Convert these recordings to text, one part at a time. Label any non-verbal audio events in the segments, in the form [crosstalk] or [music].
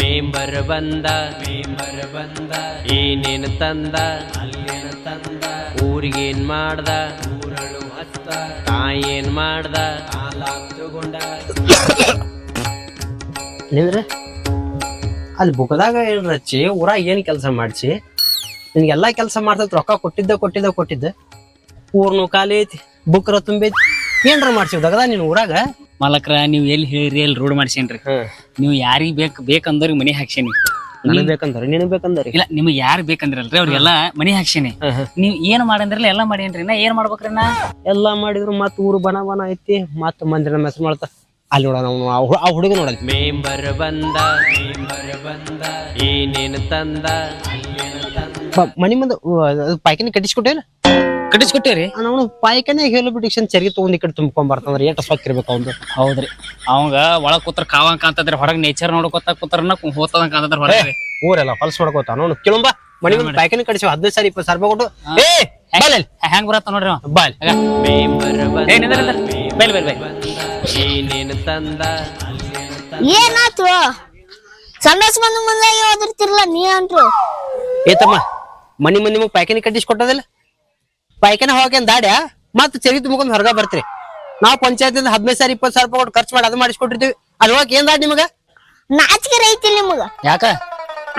Member ಬಂದ member ಬಂದ ಏನೇನು ತಂದ ಅಲ್ಲೇನು ತಂದ ಊರಿಗೇನ್ ಮಾಡ್ದ ಊರಳು ಹತ್ತ ತಾಯೇನ್ ಮಾಡ್ದ? ತಗೊಂಡ. ನಿಂದ್ರೆ? ಅಲ್ಲಿ ಬುಕ್ದಾಗ ಏನು ರಚ್ಚಿ ಊರಾಗ ಏನ್ ಕೆಲಸ ಮಾಡ್ಸಿ? ನಿನಗೆಲ್ಲ ಕೆಲಸ ಮಾಡ್ತೈತೆ ರೊಕ್ಕ ಕೊಟ್ಟಿದ್ದ ಕೊಟ್ಟಿದ್ದ ಕೊಟ್ಟಿದ್ದ. ಊರ್ನು ಖಾಲಿ ಐತಿ ಬುಕ್ರ ತುಂಬೈತಿ ಏನರ ಮಾಡ್ಸಿವ್ ದಗದ ನೀನ್ ಊರಾಗ? ಮಾಲಕ್ರ ನೀವ್ ಎಲ್ಲಿ ಹೇಳಿರಿ ಎಲ್ಲಿ ರೋಡ್ ಮಾಡ್ಸೇನ್ರಿ ನೀವು ಯಾರಿಗ್ ಬೇಕ ಬೇಕಂದವ್ರಿಗೆ ಮನಿ ಹಾಕ್ಸೇನಿ ನನಗ್ ಬೇಕಂದ್ರೆ ನಿನಗ್ ಬೇಕಂದ್ರಿ ಇಲ್ಲ ನಿಮ್ಗೆ ಯಾರು ಬೇಕಂದ್ರಲ್ರಿ ಅವ್ರಿಗೆಲ್ಲ ಮನಿ ಹಾಕ್ಸೇನಿ ನೀವ್ ಏನ್ ಮಾಡಂದ್ರಲ್ಲ ಎಲ್ಲಾ ಮಾಡೇನ್ರಿ ನಾ ಏನ್ ಮಾಡ್ಬೇಕ್ರಿ ನಾ? ಎಲ್ಲಾ ಮಾಡಿದ್ರು ಮತ್ ಊರು ಬನ ಬನ ಐತಿ ಮತ್ ಮಂದಿರ ಮೆಸ್ ಮಾಡ್ತಾ. ಅಲ್ಲಿ ನೋಡ ನಾವು ಆ ಹುಡುಗ ನೋಡಲ್. ಮೇಂಬರ್ ಬಂದ ಮೇಂಬರ್ ಬಂದ ಏನೇನು ತಂದ? ಮನಿ ಮುಂದೆ ಪಾಯ್ಕಿನ ಕಟ್ಟಿಸ್ಕೊಟ್ಟಿಲ್ಲ ಕಟ್ಟಿಸ್ಕೊಟ್ಟೇವ್ರಿ ನಾವು ಪಾಯ್ಕನ್ಯಾಗ ಹೇಳು ಬಿಡಿಕ್ಷನ್ ಚರಿಗೆ ತಗೊಂಡ್ ಈ ಕಡೆ ತುಂಬ್ಕೊಂಡ್ ಬರ್ತಂದ್ರೆ ಏಟ ಸೊಕ್ಕಿರ್ಬೇಕು ಅವ್ನು ಹೌದ್ರಿ. ಅವಂಗ ಒಳಗ್ ಕೂತ್ರ ಕಾವಂಕ ಅಂತಂದ್ರಿ ಹೊರಗ್ ನೇಚರ್ ನೋಡ್ಕೊತ ಕೂತ್ರನ ಹೋತದಂಕ ಅಂತಂದ್ರೆ ಹೊರಗೆ. ಊರೆಲ್ಲ ಹೊಲ್ಸ್ ಮಾಡ್ಕೋತ ಅವನು. ಕೆಲವೊಬ್ಬ ಮನಿ ಮನಿ ಪಾಯ್ಕನೆ ಕಡಿಸಿ ಹದಿನೈದು ಸರಿ ಇಪ್ಪತ್ತು ಸಾವಿರ ರೂಪಾಯಿ ಕೊಟ್ಟು ಏ ಬಾಲ್ ಹೆಂಗ್ ಬರತ್ತ ನೋಡ್ರಿ. ಬಾಲ್. ಬೈಲ್, ಬೈಲ್, ಬೈಲ್. ಏನಾತು ಸಂಡಾಸ್ ಬಂದ ಮುಂದಾಗಿ ಓದಿರ್ತಿರ್ಲ ನೀ ಅಂಟ್ರು ಏತಮ್ಮ ಮನಿ ಮಂದಿ ನಿಮಗೆ ಪಾಯ್ಕನೆ ಕಟ್ಟಿಸಿ ಕೊಟ್ಟದಿಲ್ಲ ಹೋಗ್ಯಾನ್ ದಾಡ್ಯ? ಮತ್ತೆ ಚರಿ ತುಂಬ್ಕೊಂಡ್ ಹೊರಗ ಬರ್ತೀರಿ. ನಾವು ಪಂಚಾಯತಿಂದ ಹದಿನೈದು ಸಾವಿರ ಇಪ್ಪತ್ತು ಸಾವಿರ ರೂಪಾಯಿ ಕೊಟ್ಟು ಖರ್ಚು ಮಾಡಿ ಅದು ಮಾಡಿಸ್ಕೊಟ್ಟಿರ್ತೀವಿ. ಅದ್ ಹೋಗಕ್ ಏನ್ ದಾಡ್ ನಿಮಗ? ನಾಚಿಕೆ ಐತಿ ನಿಮಗ? ಯಾಕ?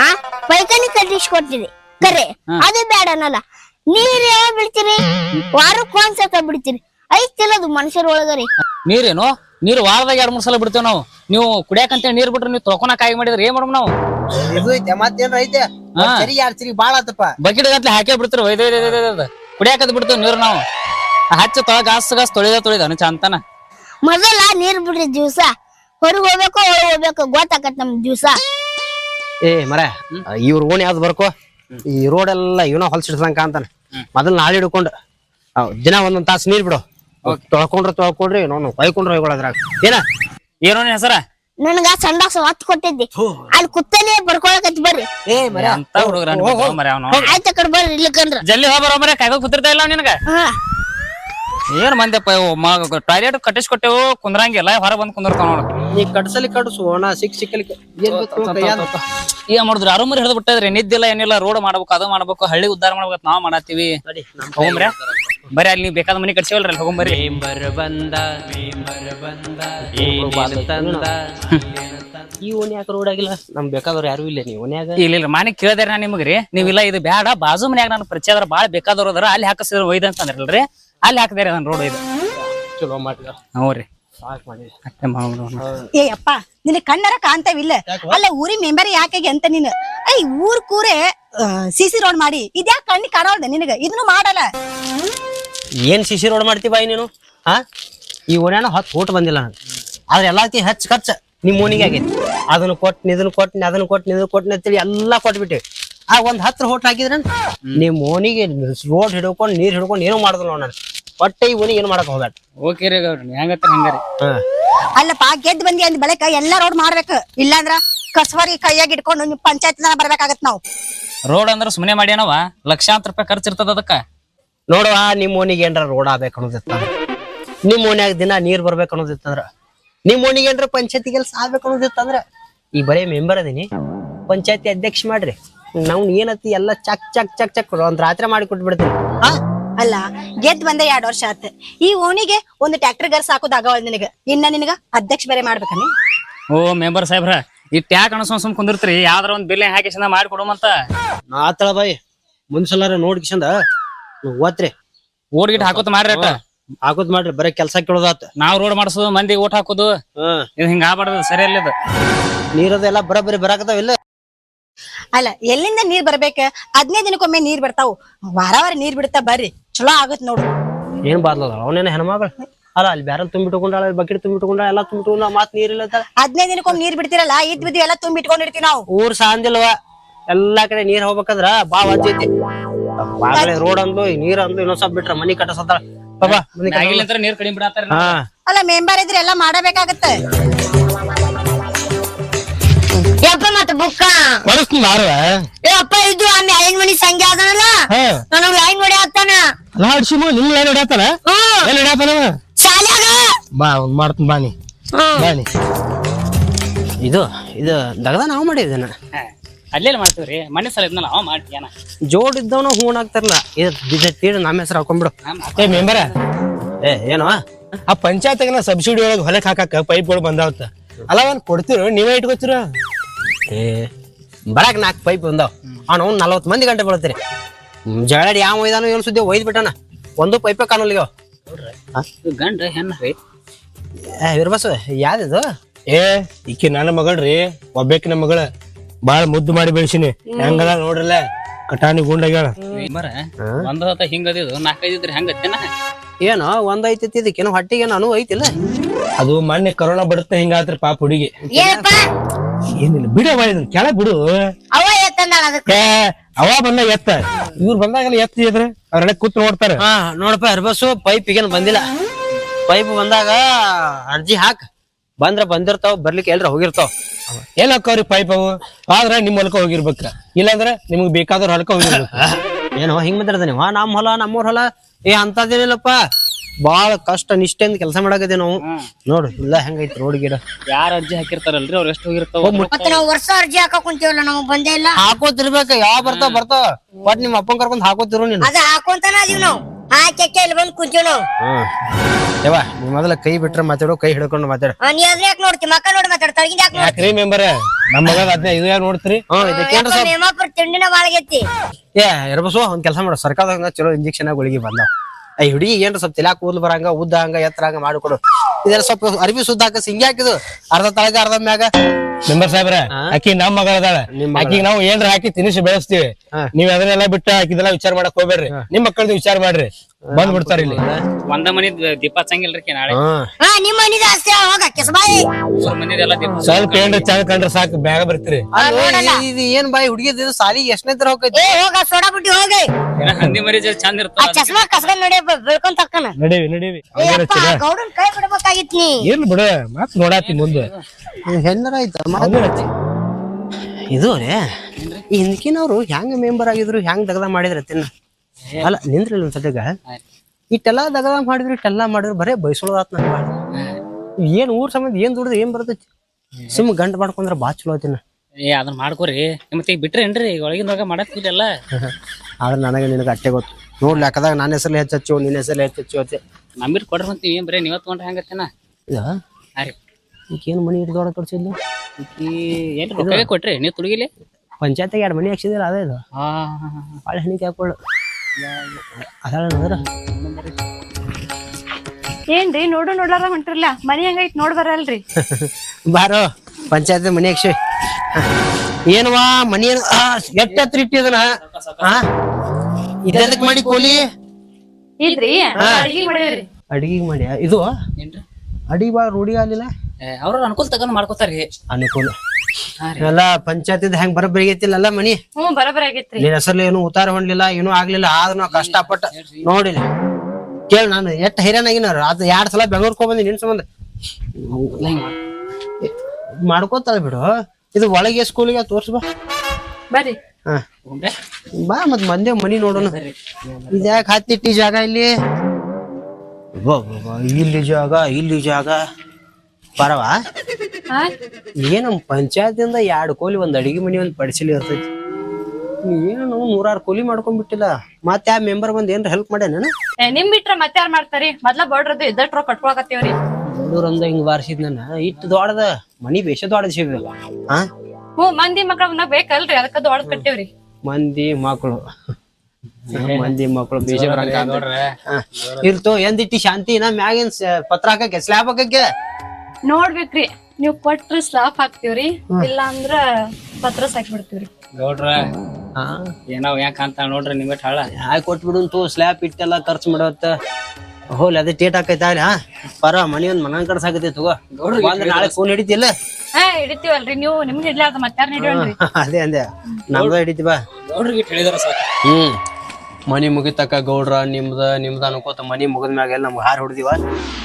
ಆ? ಪೈಕಾನಿ ಕಟ್ಟಿಸ್ಕೊಡ್ತೀವಿ ಕರೆ. ಅದು ಬೇಡ ಅನ್ನಲ್ಲ. ನೀರ್ ಯಾವ ಬಿಡ್ತೀರಿ ವಾರಕ್ಕೆ ಒಂದ್ಸತ ಬಿಡ್ತೀರಿ. ಐತಿಲ್ಲ ಅದು ಮನುಷ್ಯರ ಒಳಗರಿ. ನೀರೇನು? ನೀರ್ ವಾರದಾಗ ಎರಡ್ ಮೂರ್ ಸಲ ಬಿಡ್ತೇವ್ ನಾವು. ನೀವು ಕುಡಿಯಕಂತ ನೀರ್ ಬಿಟ್ರೆ ನೀವು ತೊಕೊನ ಆಗಿ ಮಾಡಿದ್ರೆ ಏನ್ ಮಾಡಮ್ ನಾವು? ಇದು ಐತೆ ಮತ್ತೇನ್ರ ಐತೆ? ಹಾ. ಸರಿ ಯಾರು ಸರಿ ಬಾಳ ಆತಪ್ಪ. ಬಕೆಟ್ ಗಟ್ಲೆ ಹಾಕೇ ಬಿಡ್ತೀರಿ. ಒಯ್ದ. ಕುಡಿಯಾಕತ್ ಬಿಡ್ತೇವ್ ನೀರು ನಾವು. ಹಚ್ಚ ತೊಳ ಗಾಸ್ ಗಾಸ್ ತೊಳಿದ ತೊಳಿದ ಅನು ಚಂತನ ಮೊದಲ ನೀರ್ ಬಿಡ್ರಿ ದಿವ್ಸ. ಹೊರಗ್ ಹೋಗ್ಬೇಕು ಒಳಗ್ ಹೋಗ್ಬೇಕು ಗೊತ್ತಾಕತ್ ನಮ್ ದಿವ್ಸ. ಏ ಮರ ಇವ್ರ ಓಣಿ ಯಾವ್ದು ಬರ್ಕೋ? ಈ ರೋಡ್ ಎಲ್ಲ ಇವನ ಹೊಲ್ಸಿಡ್ಸಂಗ ಅಂತಾನ. ಮೊದಲ್ ನಾಳೆ ಹಿಡ್ಕೊಂಡು ಅವ್ ದಿನ ಒಂದೊಂದ್ ತಾಸು ನೀರ್ ಬಿಡು. ತೊಳ್ಕೊಂಡ್ರ ತೊಳ್ಕೊಂಡ್ರಿ ನೋನು ಹೊಯ್ಕೊಂಡ್ರೆ ಹೊಯ್ಕೊಳ್ಳೋದ್ರಾಗ ಏನ? ಏನೋ ಹೆಸರ? ನನ್ಗ ಸಂಡಾಸ ಒತ್ತು ಕೊಟ್ಟಿದ್ದೆ. ಅಲ್ಲಿ ಕುತ್ತನೆ ಬರ್ಕೊಳಕತ್ ಬರ್ರಿ. ಏ ಮರ ಅಂತ ಹುಡುಗ್ರ ಮರ ಅವನು? ಆಯ್ತ ಕಡೆ ಬರ್ರಿ ಇಲ್ಲಕಂದ್ರ. ಜಲ್ದಿ ಹೋಗ ಬರೋ ಮರ ಕಾಯ್ಕೋ ಕುತ್ತಿರ್ತಾ ಇಲ್ಲ ನಿನಗ? ಹಾ. ಏನ್ ಮಂದ್ಯಪ್ಪ ಟಾಯ್ಲೆಟ್ ಕಟ್ಟಿಸ್ಕೊಟ್ಟೆವು ಕುಂದ್ರಂಗಿಲ್ಲ ಹೊರ ಬಂದ್ ಕುಂದಿರ್ತಾವ ನೋಡ. ನೀ ಕಟ್ಸಲಿ ಕಟ್ಸೋಣ ಅಣ್ಣ ಸಿಕ್ ಸಿಕ್ಕಲಿ ಏನ್ ಮಾಡಿದ್ರು ಅರುಮರಿ ಹಿಡಿದು ಬಿಟ್ಟದ್ರಿ ನಿದ್ದಿಲ್ಲ ಏನಿಲ್ಲ ರೋಡ್ ಮಾಡ್ಬೇಕು ಅದು ಮಾಡ್ಬೇಕು ಹಳ್ಳಿ ಉದ್ದಾರ ಮಾಡ್ಬೇಕು ನಾವ್ ಮಾಡತ್ತೀವಿ. ಹೋಗ್ರಿ. ಬರೀ ಅಲ್ಲಿ ನೀವು ಬೇಕಾದ ಮನಿ ಕಟ್ಸಿವಲ್ರಿ ಮೇಂಬರ್ ಬಂದ ಈ ಓಣಿ ಯಾಕೆ ರೋಡ್ ಆಗಿಲ್ಲ? ನಮ್ ಬೇಕಾದವ್ರು ಯಾರು ಇಲ್ಲ ನೀವು ಓಣ್ಯಾಗ? ಇಲ್ಲ ಇಲ್ಲ ಮಾನಿ ಕೇಳ್ದಾರ ನಾ ನಿಮಗ್ರಿ ನೀವಿಲ್ಲ ಇದು ಬೇಡ ಬಾಜು ಮನ್ಯಾಗ ನಾನು ಪರಿಚಯ ಬಾಳ ಬೇಕಾದವ್ರು ಅದ್ರ ಅಲ್ಲಿ ಹಾಕಿಸಿದ್ರೆ ಒಯ್ದಂತಂದ್ರಲ್ರಿ ಅಲ್ಲಿ ಹಾಕಿದಾರೆ ಅದನ್ನ ರೋಡ್ ಇದು. ಚಲೋ ಮಾಡಿದ. ಹ್ಞೂ ಸಾಕ್ ಮಾಡಿ. ಅಷ್ಟೇ ಮಾಡೋಣ ಏ ಅಪ್ಪ ನಿನ್ನ ಕಣ್ಣರ ಕಾಣ್ತಾವಿಲ್ಲ. ಅಲ್ಲ ಊರಿ ಮೆಂಬರ್ ಯಾಕೆ ಅಂತ ನೀನು? ಐ ಊರ್ ಕೂರೆ ಸಿಸಿ ಸಿ ರೋಡ್ ಮಾಡಿ. ಇದ್ಯಾಕೆ ಕಣ್ಣಿ ಕಾಣವಲ್ದ ನಿನಗ? ಇದನ್ನು ಮಾಡಲ್ಲ. ಏನ್ ಸಿಸಿ ರೋಡ್ ಮಾಡ್ತಿ ಬಾಯಿ ನೀನು? ಹಾ ಈ ಓಣ್ಯಾನ ಹತ್ತು ಕೋಟ್ ಬಂದಿಲ್ಲ ನಾನು ಆದ್ರೆ ಎಲ್ಲಾತಿ ಹೆಚ್ಚು ಖರ್ಚ ನಿಮ್ ಓಣಿಗೆ ಆಗೈತಿ. ಅದನ್ನ ಕೊಟ್ಟು ನಿದನ್ನ ಕೊಟ್ಟು ಅದನ್ನ ಕೊಟ್ಟು ನಿದನ್ನ ಕೊಟ್ನಿ ಅಂತೇಳಿ ಎಲ್ಲಾ ಕೊಟ್ಬಿಟ್ಟಿವಿ ಆ ಒಂದ್ ಹತ್ರ ಹೋಟ್ ಹಾಕಿದ್ರ ನಿಮ್ ಓನಿಗೆ ರೋಡ್ ಹಿಡ್ಕೊಂಡ್ ನೀರ್ ಹಿಡ್ಕೊಂಡ್ ಏನು ಮಾಡುದಿಲ್ಲ ನಾನು. ಹೊಟ್ಟೆ ಓನಿ ಏನ್ ಮಾಡಕ್ ಹೋಗ್ಬೇಡ. ಓಕೆ ರೀ ಗೌಡ್ರಿ ಹೆಂಗತ್ತ ಹಂಗಾರಿ ಅಲ್ಲಪ್ಪ ಗೆದ್ದು ಬಂದಿ ಅಂದ್ ಬಳಿಕ ಎಲ್ಲಾ ರೋಡ್ ಮಾಡ್ಬೇಕು. ಇಲ್ಲಾಂದ್ರ ಕಸವರಿ ಕೈಯಾಗ ಇಟ್ಕೊಂಡು ನೀವು ಪಂಚಾಯತ್ ಬರ್ಬೇಕಾಗತ್ ನಾವು. ರೋಡ್ ಅಂದ್ರ ಸುಮ್ನೆ ಮಾಡ್ಯಾನವ ಲಕ್ಷಾಂತರ ರೂಪಾಯಿ ಖರ್ಚು ಇರ್ತದ ಅದಕ್ಕ? ನೋಡುವ ನಿಮ್ ಓನಿಗೆ ಏನ್ರ ರೋಡ್ ಆಗ್ಬೇಕು ಅನ್ನೋದಿತ್ತ ನಿಮ್ ಓನ್ಯಾಗ ದಿನ ನೀರ್ ಬರ್ಬೇಕು ಅನ್ನೋದಿತ್ತಂದ್ರ. ನಿಮ್ ಓಣಿಗೆ ಏನ್ರ ಪಂಚಾಯತಿ ಕೆಲ್ಸ ಆಗ್ಬೇಕು ಅನ್ನೋದಿತ್ತಂದ್ರ. ಈ ಬರೇ ಮೆಂಬರ್ ಅದೀನಿ. ಪಂಚಾಯತಿ ಅಧ್ಯಕ್ಷ ಮಾಡ್ರಿ. ನಾವು ಏನತಿ ಎಲ್ಲ ಚಕ್ ಚಕ್ ಚಕ್ ಚಕ್ ಒಂದ್ ರಾತ್ರಿ ಮಾಡಿ ಕೊಟ್ಬಿಡ್ತೀನಿ. ಹಾ? ಅಲ್ಲ ಗೆದ್ ಬಂದೆ ಎರಡ್ ವರ್ಷ ಆತ. ಈ ಓಣಿಗೆ ಒಂದು ಟ್ರ್ಯಾಕ್ಟರ್ ಗರ್ ಸಾಕೋದಾಗವಲ್ ನಿನಗ. ಇನ್ನ ನಿನಗ ಅಧ್ಯಕ್ಷ ಬೇರೆ ಮಾಡ್ಬೇಕನಿ ಓ ಮೆಂಬರ್ ಸಾಹೇಬ್ರ ಈ ಟ್ಯಾಕ್ ಅನಸ್ಕೊಂಡ್ ಸುಮ್ ಕುಂದಿರ್ತ್ರಿ ಯಾವ್ದಾರ ಒಂದ್ ಬಿಲ್ ಹಾಕಿ ಚಂದ ಮಾಡಿ ಕೊಡುಮಂತ? ಆತಳ ಬಾಯಿ ಮುಂದ್ಸಲಾರ ನೋಡ್ಕಿಸಂದ ಓದ್ರಿ ಓಡ್ ಹಾಕೋತ ಮಾಡ್ರಿ ಅಟ್ಟ. ಹಾಕೋದ್ ಮಾಡ್ರಿ ಬರೀ ಕೆಲ್ಸ ಕೇಳೋದಾತ ನಾವ್ ರೋಡ್ ಮಾಡ್ಸೋದು ಮಂದಿ ಓಟ್ ಹಾಕೋದು. ಹಿಂಗ ಆಗ್ಬಾರ್ದು ಸರಿ ಅಲ್ಲ ಇದು. ನೀರದೆಲ್ಲ ಬರಬರಿ ಬರಾಕತಾವ ಇಲ್ಲ. ಅಲ್ಲ ಎಲ್ಲಿಂದ ನೀರ್ ಬರ್ಬೇಕ? ಹದಿನೈದು ದಿನಕ್ಕೊಮ್ಮೆ ನೀರ್ ಬರ್ತಾವು. ವಾರ ವಾರ ನೀರ್ ಬಿಡ್ತಾ ಬರ್ರಿ. ಚಲೋ ಆಗತ್ ನೋಡು. ಏನ್ ಬಾದ್ಲದ ಅವನೇನ ಹೆಣ್ಮಗಳು? ಅಲ್ಲ ಅಲ್ಲಿ ಬ್ಯಾರಲ್ ತುಂಬಿಟ್ಕೊಂಡಾಳ ಬಕೆಟ್ ತುಂಬಿಟ್ಕೊಂಡ ಎಲ್ಲ ತುಂಬಿಟ್ಕೊಂಡ ಮಾತ್ ನೀರಿಲ್ಲ ಅಂತ. ಹದಿನೈದು ದಿನಕ್ಕೊಮ್ಮೆ ನೀರ್ ಬಿಡ್ತಿರಲ್ಲ ಇದ್ ಬಿದ್ದು ಎಲ್ಲ ತುಂಬಿ ಇಟ್ಕೊಂಡಿರ್ತೀವಿ ನಾವು. ಊರ್ ಸಾಂದಿಲ್ವ? ಎಲ್ಲಾ ಕಡೆ ನೀರ್ ಹೋಗ್ಬೇಕಂದ್ರ ಬಾ ವಜ್ಜೈತಿ ಬಾಗಲೇ ರೋಡ್ ಅಂದ್ಲು ಈ ನೀರ್ ಅಂದ್ಲು ಇನ್ನೊಂದ್ ಸ್ವಲ್ಪ ಬಿಟ್ರ ಮನಿ ಕಟ್ಟಸತ್ತಾಳ ಬಾಬಾ ಮನಿ ಕಟ್ಟ ಆಗಿಲ್ಲ ನೀರ್ ಕಡಿಮೆ ಬಿಡತ್ತಾರ ಹಾ. ಅಲ್ಲ ಮೆಂಬರ್ ಇದ್ರೆ ಎಲ್ಲ ಮಾಡಬೇಕಾಗತ್ತೆ. ಯಪ್ಪ ಮತ್ತ ಬುಕ್ಕ? ಬಡಸ್ತೀನಿ ಮಾರುವ ಏ ಅಪ್ಪ ಇದು ಆಮೇಲೆ ಐನ್ ಮನಿ ಸಂಖ್ಯೆ ಅದನಲ್ಲ ನನಗ್ ಲೈನ್ ಹೊಡಿ ಆಗ್ತಾನ ಲಾಡ್ಸಿಮು ನಿಮ್ ಏನ್ ಹೊಡ್ಯಾತಾನ ಹ್ಮ್ ಏನ್ ಹೊಡ್ಯಾತಾನ ಶಾಲ್ಯಾಗ? ಬಾ ಒಂದ್ ಮಾಡ್ತೀನಿ ಬಾನಿ ಹ್ಮ್ ಬಾನಿ ಇದು ಇದು ದಗದ ನಾವು ಮಾಡಿದನ ಹಾ. ಅಲ್ಲೆಲ್ಲ ಮಾಡ್ತೀವ್ರಿ. ಮನೆ ಸಲ ಇದ್ನ ಅವ ಮಾಡ್ತೀಯನ? ಜೋಡ್ ಇದ್ದವನ ಹೂಣ ಆಗ್ತಾರಲ್ಲ ಇದು ಬೀಜ ತೀಡ್ ನಮ್ಮ ಹೆಸರು ಹಾಕೊಂಡ್ಬಿಡು ಏ ಮೆಂಬರ. ಏ ಏನೋ? ಆ ಪಂಚಾಯತ್ಗೆ ಸಬ್ಸಿಡಿ ಒಳಗೆ ಹೊಲಕ್ ಹಾಕಾಕ ಪೈಪ್ಗಳು ಬಂದಾವತ್ತ ಅಲ್ಲ ಒಂದು ಕೊಡ್ತೀರ? ನೀವೇ ಇಟ್ಕೋತಿರ? ಏ ಬರಾಕ್ ನಾಲ್ಕು ಪೈಪ್ ಬಂದಾವ್ ಅವ್ನು ಒಂದು ನಲ್ವತ್ತು ಮಂದಿ ಗಂಟೆ ಬೀಳ್ತೀರಿ ಜಗಳಾಡಿ ಯಾವ ಒಯ್ದಾನು ಏನು ಸುದ್ದಿ ಒಯ್ದು ಬಿಟ್ಟಾನ ಒಂದು ಪೈಪೇ ಕಾಣಲಿಗೆ ಗಂಡ ಹೆಣ್ಣ ಏ ಇರ್ಬಸ್ ಯಾವ್ದಿದು? ಏ ಈಕಿ ನನ್ನ ಮಗಳ್ರಿ. ಒಬ್ಬೇಕಿನ ಮಗಳ. ಬಾಳ ಮುದ್ದು ಮಾಡಿ ಬೆಳ್ಸಿನಿ. ಹೆಂಗದ ನೋಡ್ರಲ್ಲ? ಕಟಾಣಿ ಗುಂಡಾಗ್ಯಾಳ. ಮರ ಒಂದ್ ಹೊತ್ತ ಹಿಂಗದಿದು ನಾಲ್ಕೈದು ಇದ್ರೆ ಹೆಂಗತ್ತೇನ? ಏನೋ ಒಂದ್ ಐತಿ ಇದಕ್ಕೇನು ಹೊಟ್ಟಿಗೆ ನಾನು ಐತಿಲ್ಲ. ಅದು ಮೊನ್ನೆ ಕರೋನಾ ಬರುತ್ತೆ ಹಿಂಗಾತ್ರಿ ಪಾಪ ಹುಡುಗಿ. ಏನಪ್ಪ? ಏನಿಲ್ಲ ಬಿಡವ ಇದನ್ನ ಕೆಳಗ್ ಬಿಡು. ಅವ ಬಂದ ಅದಕ್ಕೆ? ಏ ಅವ ಬಂದಾಗ ಎತ್ತ. ಇವ್ರು ಬಂದಾಗಲ್ಲ ಎತ್ತ ಇದ್ರ ಕೂತ್ ನೋಡ್ತಾರ. ಹಾ ನೋಡಪ್ಪ ಅರ್ಬಸು ಪೈಪ್ ಈಗೇನು ಬಂದಿಲ್ಲ. ಪೈಪ್ ಬಂದಾಗ ಅರ್ಜಿ ಹಾಕ್. ಬಂದ್ರ ಬಂದಿರ್ತಾವ ಬರ್ಲಿಕ್ಕೆ ಎಲ್ರ ಹೋಗಿರ್ತಾವ. ಏನ್ ಹಾಕವ್ರಿ ಪೈಪ್ ಅವು. ಆದ್ರ ನಿಮ್ ಹೊಲಕ ಹೋಗಿರ್ಬೇಕ. ಇಲ್ಲಾಂದ್ರ ನಿಮ್ಗ್ ಬೇಕಾದವ್ರ ಹೊಲಕ ಹೋಗಿರ್ಬೇಕು. [laughs] ಏನೋ ಹಿಂಗ್ ಬಂದಿರ್ತಾನೆ ನೀವು? ನಮ್ ಹೊಲ ನಮ್ಮೂರ್ ಹೊಲ. ಏ ಅಂತದೇನಿಲ್ಲಪ್ಪ ಬಾಳ ಕಷ್ಟ ನಿಷ್ಠೆಯಿಂದ ಕೆಲಸ ಮಾಡಕತ್ತೆ ನಾವು. ನೋಡು ಇಲ್ಲ ಹೆಂಗೈತಿ ರೋಡ್ ಗಿಡ. ಯಾರ ಅರ್ಜಿ ಹಾಕಿರ್ತಾರಲ್ರಿ? ಅವ್ರ ಎಷ್ಟು ಹೋಗಿರ್ತಾವ? ಮತ್ತೆ ನಾವು ವರ್ಷ ಅರ್ಜಿ ಹಾಕಕ್ ಕುಂತೀವಲ್ಲ ನಮಗ್ ಬಂದೇ ಇಲ್ಲ. ಹಾಕೋತಿರ್ಬೇಕ ಯಾವ ಬರ್ತಾವ ಬರ್ತಾವ ಬಟ್ ನಿಮ್ಮ ಅಪ್ಪನ್ ಕರ್ಕೊಂಡ್ ಹಾಕೋತಿರು ನೀನು. ಅದ ಹಾಕೊಂತಾನ ಅದೀವ್ ನಾವು. ಹಾಕಿ ಇಲ್ಲಿ ಬಂದ್ ಕುಂತೀವ್ ನಾವು. ಹ್ಮ್ ಯವ್ವ ನೀ ಮೊದಲ ಕೈ ಬಿಟ್ರೆ ಮಾತಾಡು ಕೈ ಹಿಡ್ಕೊಂಡು ಮಾತಾಡು. ನೀ ಅದ್ರ ಯಾಕೆ ನೋಡ್ತಿ? ಮಕ್ಕ ನೋಡಿ ಮಾತಾಡ್ತಾಳ ಯಾಕೆ ನೋಡ್ತಿ? ಯಾಕ್ರಿ ಮೆಂಬರ್? ನಮ್ಮ ಮಗ ಅದ್ನ ಇದು ಯಾರು ನೋಡ್ತೀರಿ? ಹ್ಮ್ ಇದಕ್ಕೇನ್ರ ನೇಮಾಪುರ ತಿಂಡಿನ ಬಾಳಗೈತಿ ಏ ಇರ್ಬಸು ಒಂದ್ ಕೆಲಸ ಮಾಡೋ. ಸರ್ಕಾರದಾಗ ಚಲೋ ಇಂಜೆಕ್ಷನ್ ಗುಳಿಗೆ ಬಂದಾವ. ಐ ಹುಡುಗಿ ಏನ್ರ ಸ್ವಲ್ಪ ತಿಲಾ ಕೂದಲು ಬರಂಗ ಉದ್ದ ಹಂಗ ಎತ್ತರ ಹಂಗ ಮಾಡಿಕೊಡು. ಇದೆಲ್ಲ ಸ್ವಲ್ಪ ಅರ್ಬಿ ಸುದ್ದ ಹಾಕ ಹಿಂಗೆ ಹಾಕಿದು. ಅರ್ಧ ತಳಗ ಅರ್ಧ ಮ್ಯಾಗ. ಮೆಂಬರ್ ಸಾಹೇಬ್ರ ಆಕಿ ನಮ್ ಮಗಳ ಅದಾಳ. ನಿಮ್ ಮಗಳ. ಆಕಿಗೆ ನಾವು ಏನ್ರ ಹಾಕಿ ತಿನಿಸಿ ಬೆಳೆಸ್ತೀವಿ. ಹಾ. ನೀವ್ ಅದನ್ನೆಲ್ಲ ಬಿಟ್ಟು ಆಕಿದೆಲ್ಲ ವಿಚಾರ ಮಾಡಕ್ ಹೋಗ್ಬೇಡ್ರಿ. ನಿಮ್ ಮಕ್ಕಳದ್ದು ವಿಚಾರ ಮಾಡ್ರಿ. ಬಂದ್ ಬಿಡ್ತಾರ ಇಲ್ಲಿ. ಒಂದ ಮನಿ ದೀಪ ಹಚ್ಚಂಗಿಲ್ರಿ ನಾಳೆ. ಹಾ. ನಿಮ್ಮ ಮನಿದ ಆಸ್ತಿ ಹೋಗ ಕೆಸಬಾಯಿ ಮೂರ್ ಮನಿದೆಲ್ಲ ದೀಪ ಸ್ವಲ್ಪ ಏನ್ರ ಚಂದ ಕಂಡ್ರ ಸಾಕು ಬೇಗ ಬರ್ತೀರಿ. ಇದು- ಏನ್ ಬಾಯಿ ಹುಡುಗಿದ ಇದು ಸಾಲಿ ಎಷ್ಟನೇ ತರ ಹೋಗೈತಿ? ಹೋಗ ಸೋಡಾ ಬಿಟ್ಟಿ ಹೋಗಿ. ಹಂದಿ ಮರಿ ಚಂದ ಇರ್ತಾವ ಚಸ್ಮಾ ಕಸ್ಕೊಂಡ್ ನೋಡಿ ಬೆಳ್ಕೊಂಡ್ ತಕ್ಕನ. ನಡೀವಿ ನಡೀವಿ. ಗೌಡನ್ ಕೈ ಬಿಡ್ಬೇಕಾಗಿತ್ ನೀ. ಏನ್ ಬಿಡು ಮತ್ ನೋಡಾತಿ ಮುಂದೆ. ಹೆಣ್ಣರ ಆಯ್ತ? ಇದು ರೇ ಹಿಂದ್ಕಿನವ್ರು ಹೆಂಗ್ ಮೆಂಬರ್ ಆಗಿದ್ರು ಹೆಂಗ್ ದಗದ ಮಾಡಿದ್ರ ತಿನ್ನ ಅಲ್ಲ ನಿಂದ್ರಲ್ಲ ಒಂದ್ ಸದ್ಯಗ ಇಟ್ಟೆಲ್ಲ ದಗದ ಮಾಡಿದ್ರು? ಇಟ್ಟೆಲ್ಲ ಮಾಡಿದ್ರು ಬರೇ ಬಯಸೋದಾತ್ ನನ್ ಬಾಳ. ಏನ್ ಊರ್ ಸಂಬಂಧ ಏನ್ ದುಡ್ದು ಏನ್ ಬರ್ತೈತಿ? ಸುಮ್ ಗಂಟ್ ಮಾಡ್ಕೊಂಡ್ರ ಬಾ ಚಲೋ ಐತಿನ ಏ ಅದನ್ನ ಮಾಡ್ಕೋರಿ. ಮತ್ತೆ ಈಗ ಬಿಟ್ರೇನ್ರಿ ಈಗ ಒಳಗಿನವಾಗ ಮಾಡಕ್ತಿಲ್ಲ [laughs] ಆದ್ರೆ ನನಗೆ ನಿನಗ ಅಟ್ಟೆ ಗೊತ್ತು. ನೋಡ್ಲಿ ಯಾಕದಾಗ ನನ್ನ ಹೆಸರು ಹೆಚ್ಚು ಹಚ್ಚು ನಿನ್ನ ಹೆಸರು ಹೆಚ್ಚು ಹಚ್ಚು ಅತ್ತೆ ನಮ್ಮಿರ್ ಕೊಡ್ರಿ ಅಂತ ಏನ್ ಬರೀ ನೀವ ತಗೊಂಡ್ರೆ ಹೆಂಗತ್ತೇನ ರೀ. ಈಗೇನು ಮನಿ ಹಿಡ್ದೋಡ ಒಳಗೆ ಈ ಏನ್ ರೊಕ್ಕ ಕೊಟ್ರಿ? ನೀವು ತುಡುಗಿಲಿ? ಪಂಚಾಯತ್ಗೆ ಎರಡು ಮನಿ ಹಾಕ್ಸಿದಿಲ್ಲ ಅದೇ ಇದು. ಹಾ ಭಾಳ ಹೆಣಿಕೆ ಹಾಕೊಳ್ಳು ಏನ್ರಿ ನೋಡು ನೋಡ್ಲಾರ ಹೊಂಟ್ರಲ್ಲ ಮನಿ ಹಂಗೈತ್ ನೋಡ್ ಬರಲ್ರಿ. [laughs] ಬಾರೋ ಪಂಚಾಯತ್ ಮನಿ ಅಕ್ಷಿ. ಏನವಾ ಮನಿ ಎಷ್ಟು ಹತ್ರ ಇಟ್ಟಿದನ ಇದಕ್ ಮಾಡಿ ಕೋಲಿ? ಇದ್ರಿ ಅಡಿಗೆ ಮಾಡಿ ಇದು? ಅಡಿಗೆ ಬಾ ರೂಢಿ ಆಗಲಿಲ್ಲ? ಅವ್ರ ಅನುಕೂಲ ತಗೊಂಡ್ ಮಾಡ್ಕೋತಾರಿ ಅನುಕೂಲ. ಎಲ್ಲ ಪಂಚಾಯತ್ ಹೆಂಗ್ ಬರಬ್ಬರಿ ಆಗೈತಿಲ್ಲ ಮನಿ? ಹ್ಮ್ ಬರಬರ ಆಗೈತ್ರಿ. ನಿನ್ನ ಹೆಸರ್ಲಿ ಏನು ಉತ್ತಾರ ಹೊಂಡ್ಲಿಲ್ಲ ಏನೂ ಆಗ್ಲಿಲ್ಲ ಆದ್ರೂ ನಾವು ಕಷ್ಟಪಟ್ಟ ನೋಡಿಲ್ಲ. ಕೇಳ ನಾನು ಎಷ್ಟು ಹೈರಾಣಾಗಿನ ಅದು ಎರಡ್ ಸಲ ಬೆಂಗಳೂರ್ಗೆ ಬಂದಿ ನಿನ್ ಸಂಬಂಧ. ಮಾಡ್ಕೋತಾಳ ಬಿಡು. ಇದು ಒಳಗೆ ಸ್ಕೂಲಿಗೆ ತೋರ್ಸ್ ಬಾ. ಬರ್ರಿ. ಹಾ. ಬಾ ಮತ್ ಮಂದೆ ಮನಿ ನೋಡೋಣ. ಇದ್ಯಾಕೆ ಹತ್ತಿಟ್ಟಿ ಜಾಗ ಇಲ್ಲಿ? ಬಾ, ಬಾ, ಬಾ, ಇಲ್ಲಿ ಜಾಗ ಇಲ್ಲಿ ಜಾಗ. ಪರವಾ? ಏನ್ ಏನು ಪಂಚಾಯತಿಂದ ಎರಡು ಕೋಲಿ ಒಂದ್ ಅಡಿಗೆ ಮನಿ ಒಂದ್ ಪಡಿಸಲಿ ಇರ್ತೈತಿ. ಏನು ನಾವು ನೂರಾರು ಕೂಲಿ ಮಾಡ್ಕೊಂಡ್ಬಿಟ್ಟಿಲ್ಲ. ಮತ್ತೆ ಆ ಮೆಂಬರ್ ಬಂದ್ ಏನ್ರ ಹೆಲ್ಪ್ ಮಾಡ್ಯಾನ ಏ, ನಿಮ್ ಬಿಟ್ರ ಮತ್ತೆ ಯಾರ್ ಮಾಡ್ತಾರಿ? ಮೊದ್ಲ ಬಡ್ರದ್ದು ಇದ್ದಟ್ ರೊಕ್ಕ ಕಟ್ಕೊಳಕತ್ತೀವ್ರಿ. ನೋಡೂರಂದ ಹಿಂಗ್ ಬಾರಿಸಿದ್ ನನ್ನ ಇಟ್ಟು ದೊಡ್ಡದ. ಮನಿ ಬೇಷ ದೊಡ್ಡದ ಸಿಗಲ್ಲ ಹಾ ಹ್ಮ್ ಮಂದಿ ಮಕ್ಳ ಬೇಕಲ್ರಿ ಅದಕ್ಕ ದೊಡ್ಡ ಕಟ್ಟೇವ್ರಿ ಮಂದಿ ಮಕ್ಕಳು ಮಂದಿ ಮಕ್ಕಳು ಬೇಷ ಬರಂಗ ನೋಡ್ರೆ ಇರ್ತೋ ಎಂದಿಟ್ಟಿ ಶಾಂತಿ ನಾ ಮ್ಯಾಗಿನ್ ಸ- ಪತ್ರ ಹಾಕಕ್ಕೆ ಸ್ಲ್ಯಾಬ್ ಹಾಕಕ್ಕೆ. ನೋಡ್ಬೇಕ್ರಿ. ನೀವ್ ಕೊಟ್ರ ಸ್ಲಾಪ್ ಹಾಕ್ತಿವ್ರಿ. ಇಲ್ಲ ಅಂದ್ರ ಪತ್ರ ಸಾಕಿ ನೋಡ್ರ ಗೌಡ್ರ ಹಾ. ಏನೋ ಯಾಕ ಅಂತ ನೋಡ್ರಿ ನಿಮ್ಗೆ ಹಾಳ ಯಾಕೆ ಕೊಟ್ಬಿಡು ತೂ ಸ್ಲಾಪ್ ಇಟ್ಟೆಲ್ಲ ಖರ್ಚು ಮಾಡತ್ತ ಹೋಲ್ ಅದೇ ಟೇಟ್ ಹಾಕೈತ ಅಲ್ಲಿ ಹಾ? ಪರ ಮನಿ ಒಂದ್ ಮನ ಕಡ್ಸಾಕತಿ ತಗೋ. ಬಂದ್ರೆ ನಾಳೆ ಫೋನ್ ಹಿಡಿತಿಲ್ಲ. ಹಾ ಹಿಡಿತೀವಲ್ರಿ ನೀವು ನಿಮ್ಗೆ ಹಿಡ್ಲಾರ್ದ ಮತ್ತಾರ ಹಿಡಿಯೋಣ್ರಿ? ಅದೇ ಅಂದೆ. ನಮ್ದ ಹಿಡಿತಿ ಬಾ. ಗೌಡ್ರಿಗೆ ಹೇಳಿದಾರ ಸಾಕು. ಹ್ಮ್. ಮನಿ ಮುಗಿತಕ್ಕ ಗೌಡ್ರ ನಿಮ್ದ ನಿಮ್ದ ಅನ್ಕೋತ ಮನಿ ಮುಗಿದ ನಮ್ಗೆ ಹಾರ್ ಹೊಡ್ದಿವ.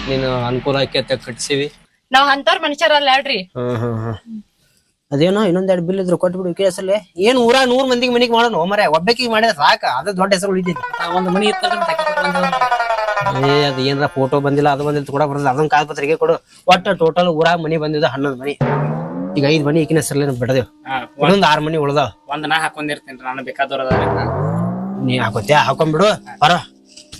ನೀನು ಅನುಕೂಲ ಆಕೈತೆ ಕಟ್ಸಿವಿ. ನಾವ್ ಅಂತವ್ರ ಮನುಷ್ಯರಲ್ಲ ಹೇಳ್ರಿ. ಹ್ಮ್ ಹ್ಮ್ ಹ್ಮ್ ಅದೇನೋ ಇನ್ನೊಂದೆರಡು ಬಿಲ್ ಇದ್ರು ಕೊಟ್ಬಿಡು ಕೇಸಲ್ಲಿ ಏನ್ ಊರ ನೂರ್ ಮಂದಿಗೆ ಮನಿಗೆ ಮಾಡೋಣ ಮರೆ ಒಬ್ಬಕಿಗೆ ಮಾಡಿದ್ರೆ ಸಾಕ. ಅದ ದೊಡ್ಡ ಹೆಸರು ಉಳಿತೈತಿ. ಒಂದ್ ಮನಿ ಏ ಅದ ಏನ್ರ ಫೋಟೋ ಬಂದಿಲ್ಲ ಅದು ಬಂದಿಲ್ಲ ಕೂಡ ಬರಲ್ಲ ಅದನ್ನ ಕಾಗದ ಪತ್ರಿಕೆ ಕೊಡು. ಒಟ್ಟ ಟೋಟಲ್ ಊರಾಗ ಮನಿ ಬಂದಿದ್ದು ಹನ್ನೊಂದು ಮನಿ. ಈಗ ಐದ್ ಮನಿ ಈಕಿನ ಹೆಸರಲ್ಲಿ ಬಿಡದೇವ್. ಒಂದ್ ಆರ್ ಮನಿ ಉಳ್ದಾವ. ಒಂದ್ ನಾ ಹಾಕೊಂಡಿರ್ತೇನ್ರಿ ನಾನು ಬೇಕಾದವ್ರ ನೀ ಹಾಕೋತ್ಯಾ? ಹಾಕೊಂಡ್ಬಿಡು ಬರ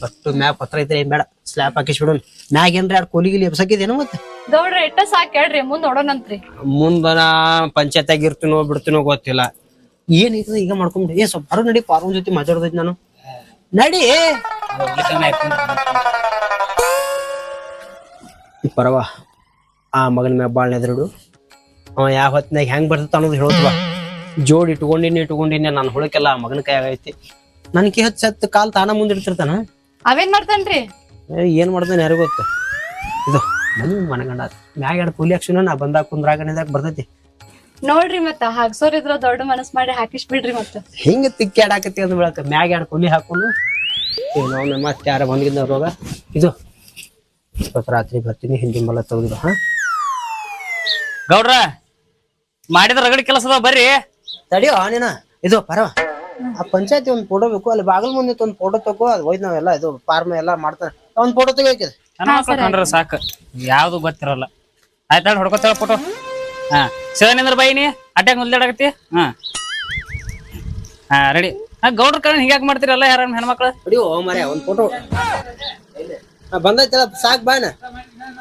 ಬಟ್ಟು ಮ್ಯಾಗ ಪತ್ರ ಐತ್ರಿ ಏನ್ ಬೇಡ. ಸ್ಲ್ಯಾಪ್ ಹಾಕಿಸ್ಬಿಡು ಮ್ಯಾಗ ಏನ್ರಿ ಎರಡು ಕೂಲಿಗಿಲಿ ಎಬ್ಸಕಿದೇನು ಮತ್ತೆ? ಗೌಡ್ರ ಇಟ್ಟ ಸಾಕ್ ಹೇಳ್ರಿ ಮುಂದ್ ನೋಡೋಣಂತ್ರಿ. ಮುಂದ ಪಂಚಾಯತ್ ಪಂಚಾಯತ್ಯಾಗ ಇರ್ತೀನೋ ಬಿಡ್ತೀನೋ ಗೊತ್ತಿಲ್ಲ. ಏನೈತದ ಈಗ ಮಾಡ್ಕೊಂಬಿಡಿ. ಏ ಸ್ವಲ್ಪ ಬರೋ ನಡಿ ಪಾರ್ವನ್ ಜೊತೆ ಮಾತಾಡ್ದೈತಿ ನಾನು. ನಡಿ ಪರವ ಆ ಮಗನ ಮ್ಯಾಗ ಬಾಳ್ ನೆದರಿಡು ಅವ ಯಾವ ಹೊತ್ತಿನಾಗ ಹೆಂಗ್ ಬರ್ತೈತ ಅನ್ನೋದು ಹೇಳೋದ್ವಾ ಜೋಡಿ ಇಟ್ಕೊಂಡಿನಿ ಇಟ್ಕೊಂಡಿನಿ ನಾನು ಹುಳಕ್ಕೆಲ್ಲ ಆ ಮಗನ ಕೈ ಆಗೈತಿ ನನ್ಗೆ ಹತ್ತು ಸತ್ತು ಕಾಲ್ ತಾನ ಮುಂದಿಡ್ತಿರ್ತಾನ ಅವೇನ್ ಮಾಡ್ತಾನ್ರಿ? ಏ, ಏನ್ ಮಾಡ್ತಾನೆ ಯಾರಿಗೂ ಗೊತ್ತು. ಇದು ಮನಿ ಮನಗಂಡ ಮ್ಯಾಗ ಎರಡು ಕೂಲಿ ಹಾಕ್ಸಿನ ನಾ ಬಂದಾಗ ಕುಂದ್ರಾಗಣಿದಾಗ ಬರ್ತೈತಿ. ನೋಡ್ರಿ ಮತ್ತ ಹಾಕ್ಸೋರ್ ಇದ್ರ ದೊಡ್ಡ ಮನಸ್ ಮಾಡಿ ಹಾಕಿಸ್ ಬಿಡ್ರಿ ಮತ್ತ. ಹಿಂಗ ತಿಕ್ಕಾಡಾಕತ್ತಿ ಅಂದ್ ಬೆಳಕ ಮ್ಯಾಗ ಎರಡು ಕೂಲಿ ಹಾಕೊಂಡು ಏನೋ ಮತ್ತೆ ಯಾರ ಬಂದಿದ್ದ ರೋಗ. ಇದು ಇವತ್ತು ರಾತ್ರಿ ಬರ್ತೀನಿ ಹಿಂದಿನ ಬಲ ತೆಗೆದು ಹಾ? ಗೌಡ್ರ ಮಾಡಿದ ರಗಡಿ ಕೆಲಸದ ಬರ್ರಿ. ತಡಿಯೋ ನೀನ ಇದು ಪರವ. ಆ ಪಂಚಾಯತಿ ಒಂದ್ ಫೋಟೋ ಬೇಕು ಅಲ್ಲಿ ಬಾಗಲ್ ಮುಂದೆ ಒಂದ್ ಫೋಟೋ ತಗೋ ಅದು ಹೋಯ್ತು ನಾವೆಲ್ಲ ಇದು ಫಾರ್ಮ್ ಎಲ್ಲ ಮಾಡ್ತಾರೆ. ಒಂದ್ ಫೋಟೋ ಕಂಡ್ರ ಸಾಕು. ಯಾವ್ದು ಗೊತ್ತಿರಲ್ಲ. ಆಯ್ತಾ ಹೊಡ್ಕೊತಾಳ ಫೋಟೋ ಹಾ. ಶಿವನೇಂದ್ರ ಬಾಯಿ ನೀ ಅಟ್ಯಾಗ ಮುಲ್ದಾಡಕತ್ತಿ ಹಾ. ಹಾ ರೆಡಿ ಹಾ ಗೌಡ್ರ ಕಣ್ಣ ಹಿಂಗ್ಯಾಕ್ ಮಾಡ್ತೀರಲ್ಲ ಯಾರ ಹೆಣ್ಮಕ್ಳು? ಓ ಮರ ಒಂದ್ ಫೋಟೋ ಬಂದೈತಲ್ಲ ಸಾಕ್ ಬಾಯ್ನ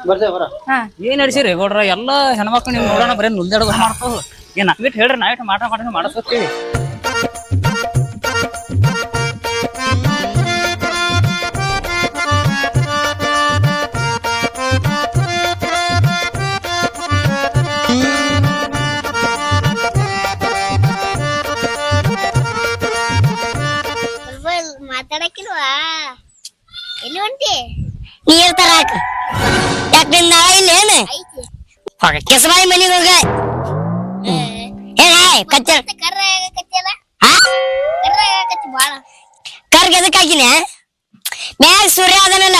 ಬರ್ತೇವೆ ಬರ. ಹಾ. ಏನ್ ನಡ್ಸಿರಿ ಗೌಡ್ರ? ಎಲ್ಲಾ ಹೆಣ್ಮಕ್ಳು ನೀವು ನೋಡೋಣ ಬರೀ ನುಲ್ದಾಡೋದು ಮಾಡ್ತೋದು ಏನ್ ಬಿಟ್ಟು ಹೇಳ್ರಿ ನೈಟ್ ಮಾಟ ಮಾಡಿ ಮಾಡಿಸ್ಕೊತೀವಿ ಹೊಂಟಿ ನೀರ್ ತರಾಕ. ಯಾಕ ನಿನ್ ನಾಳೆ ಇಲ್ಲ ಏನ? ಹೋಗ ಕೆಸಬಾಯಿ ಮನೆಗೆ ಹೋಗ. ಏ ಕಚ್ಚ. ಕರ್ಗ ಎದಕ್ ಹಾಕಿನ? ಮ್ಯಾಗ ಸೂರ್ಯ ಅದನಲ್ಲ.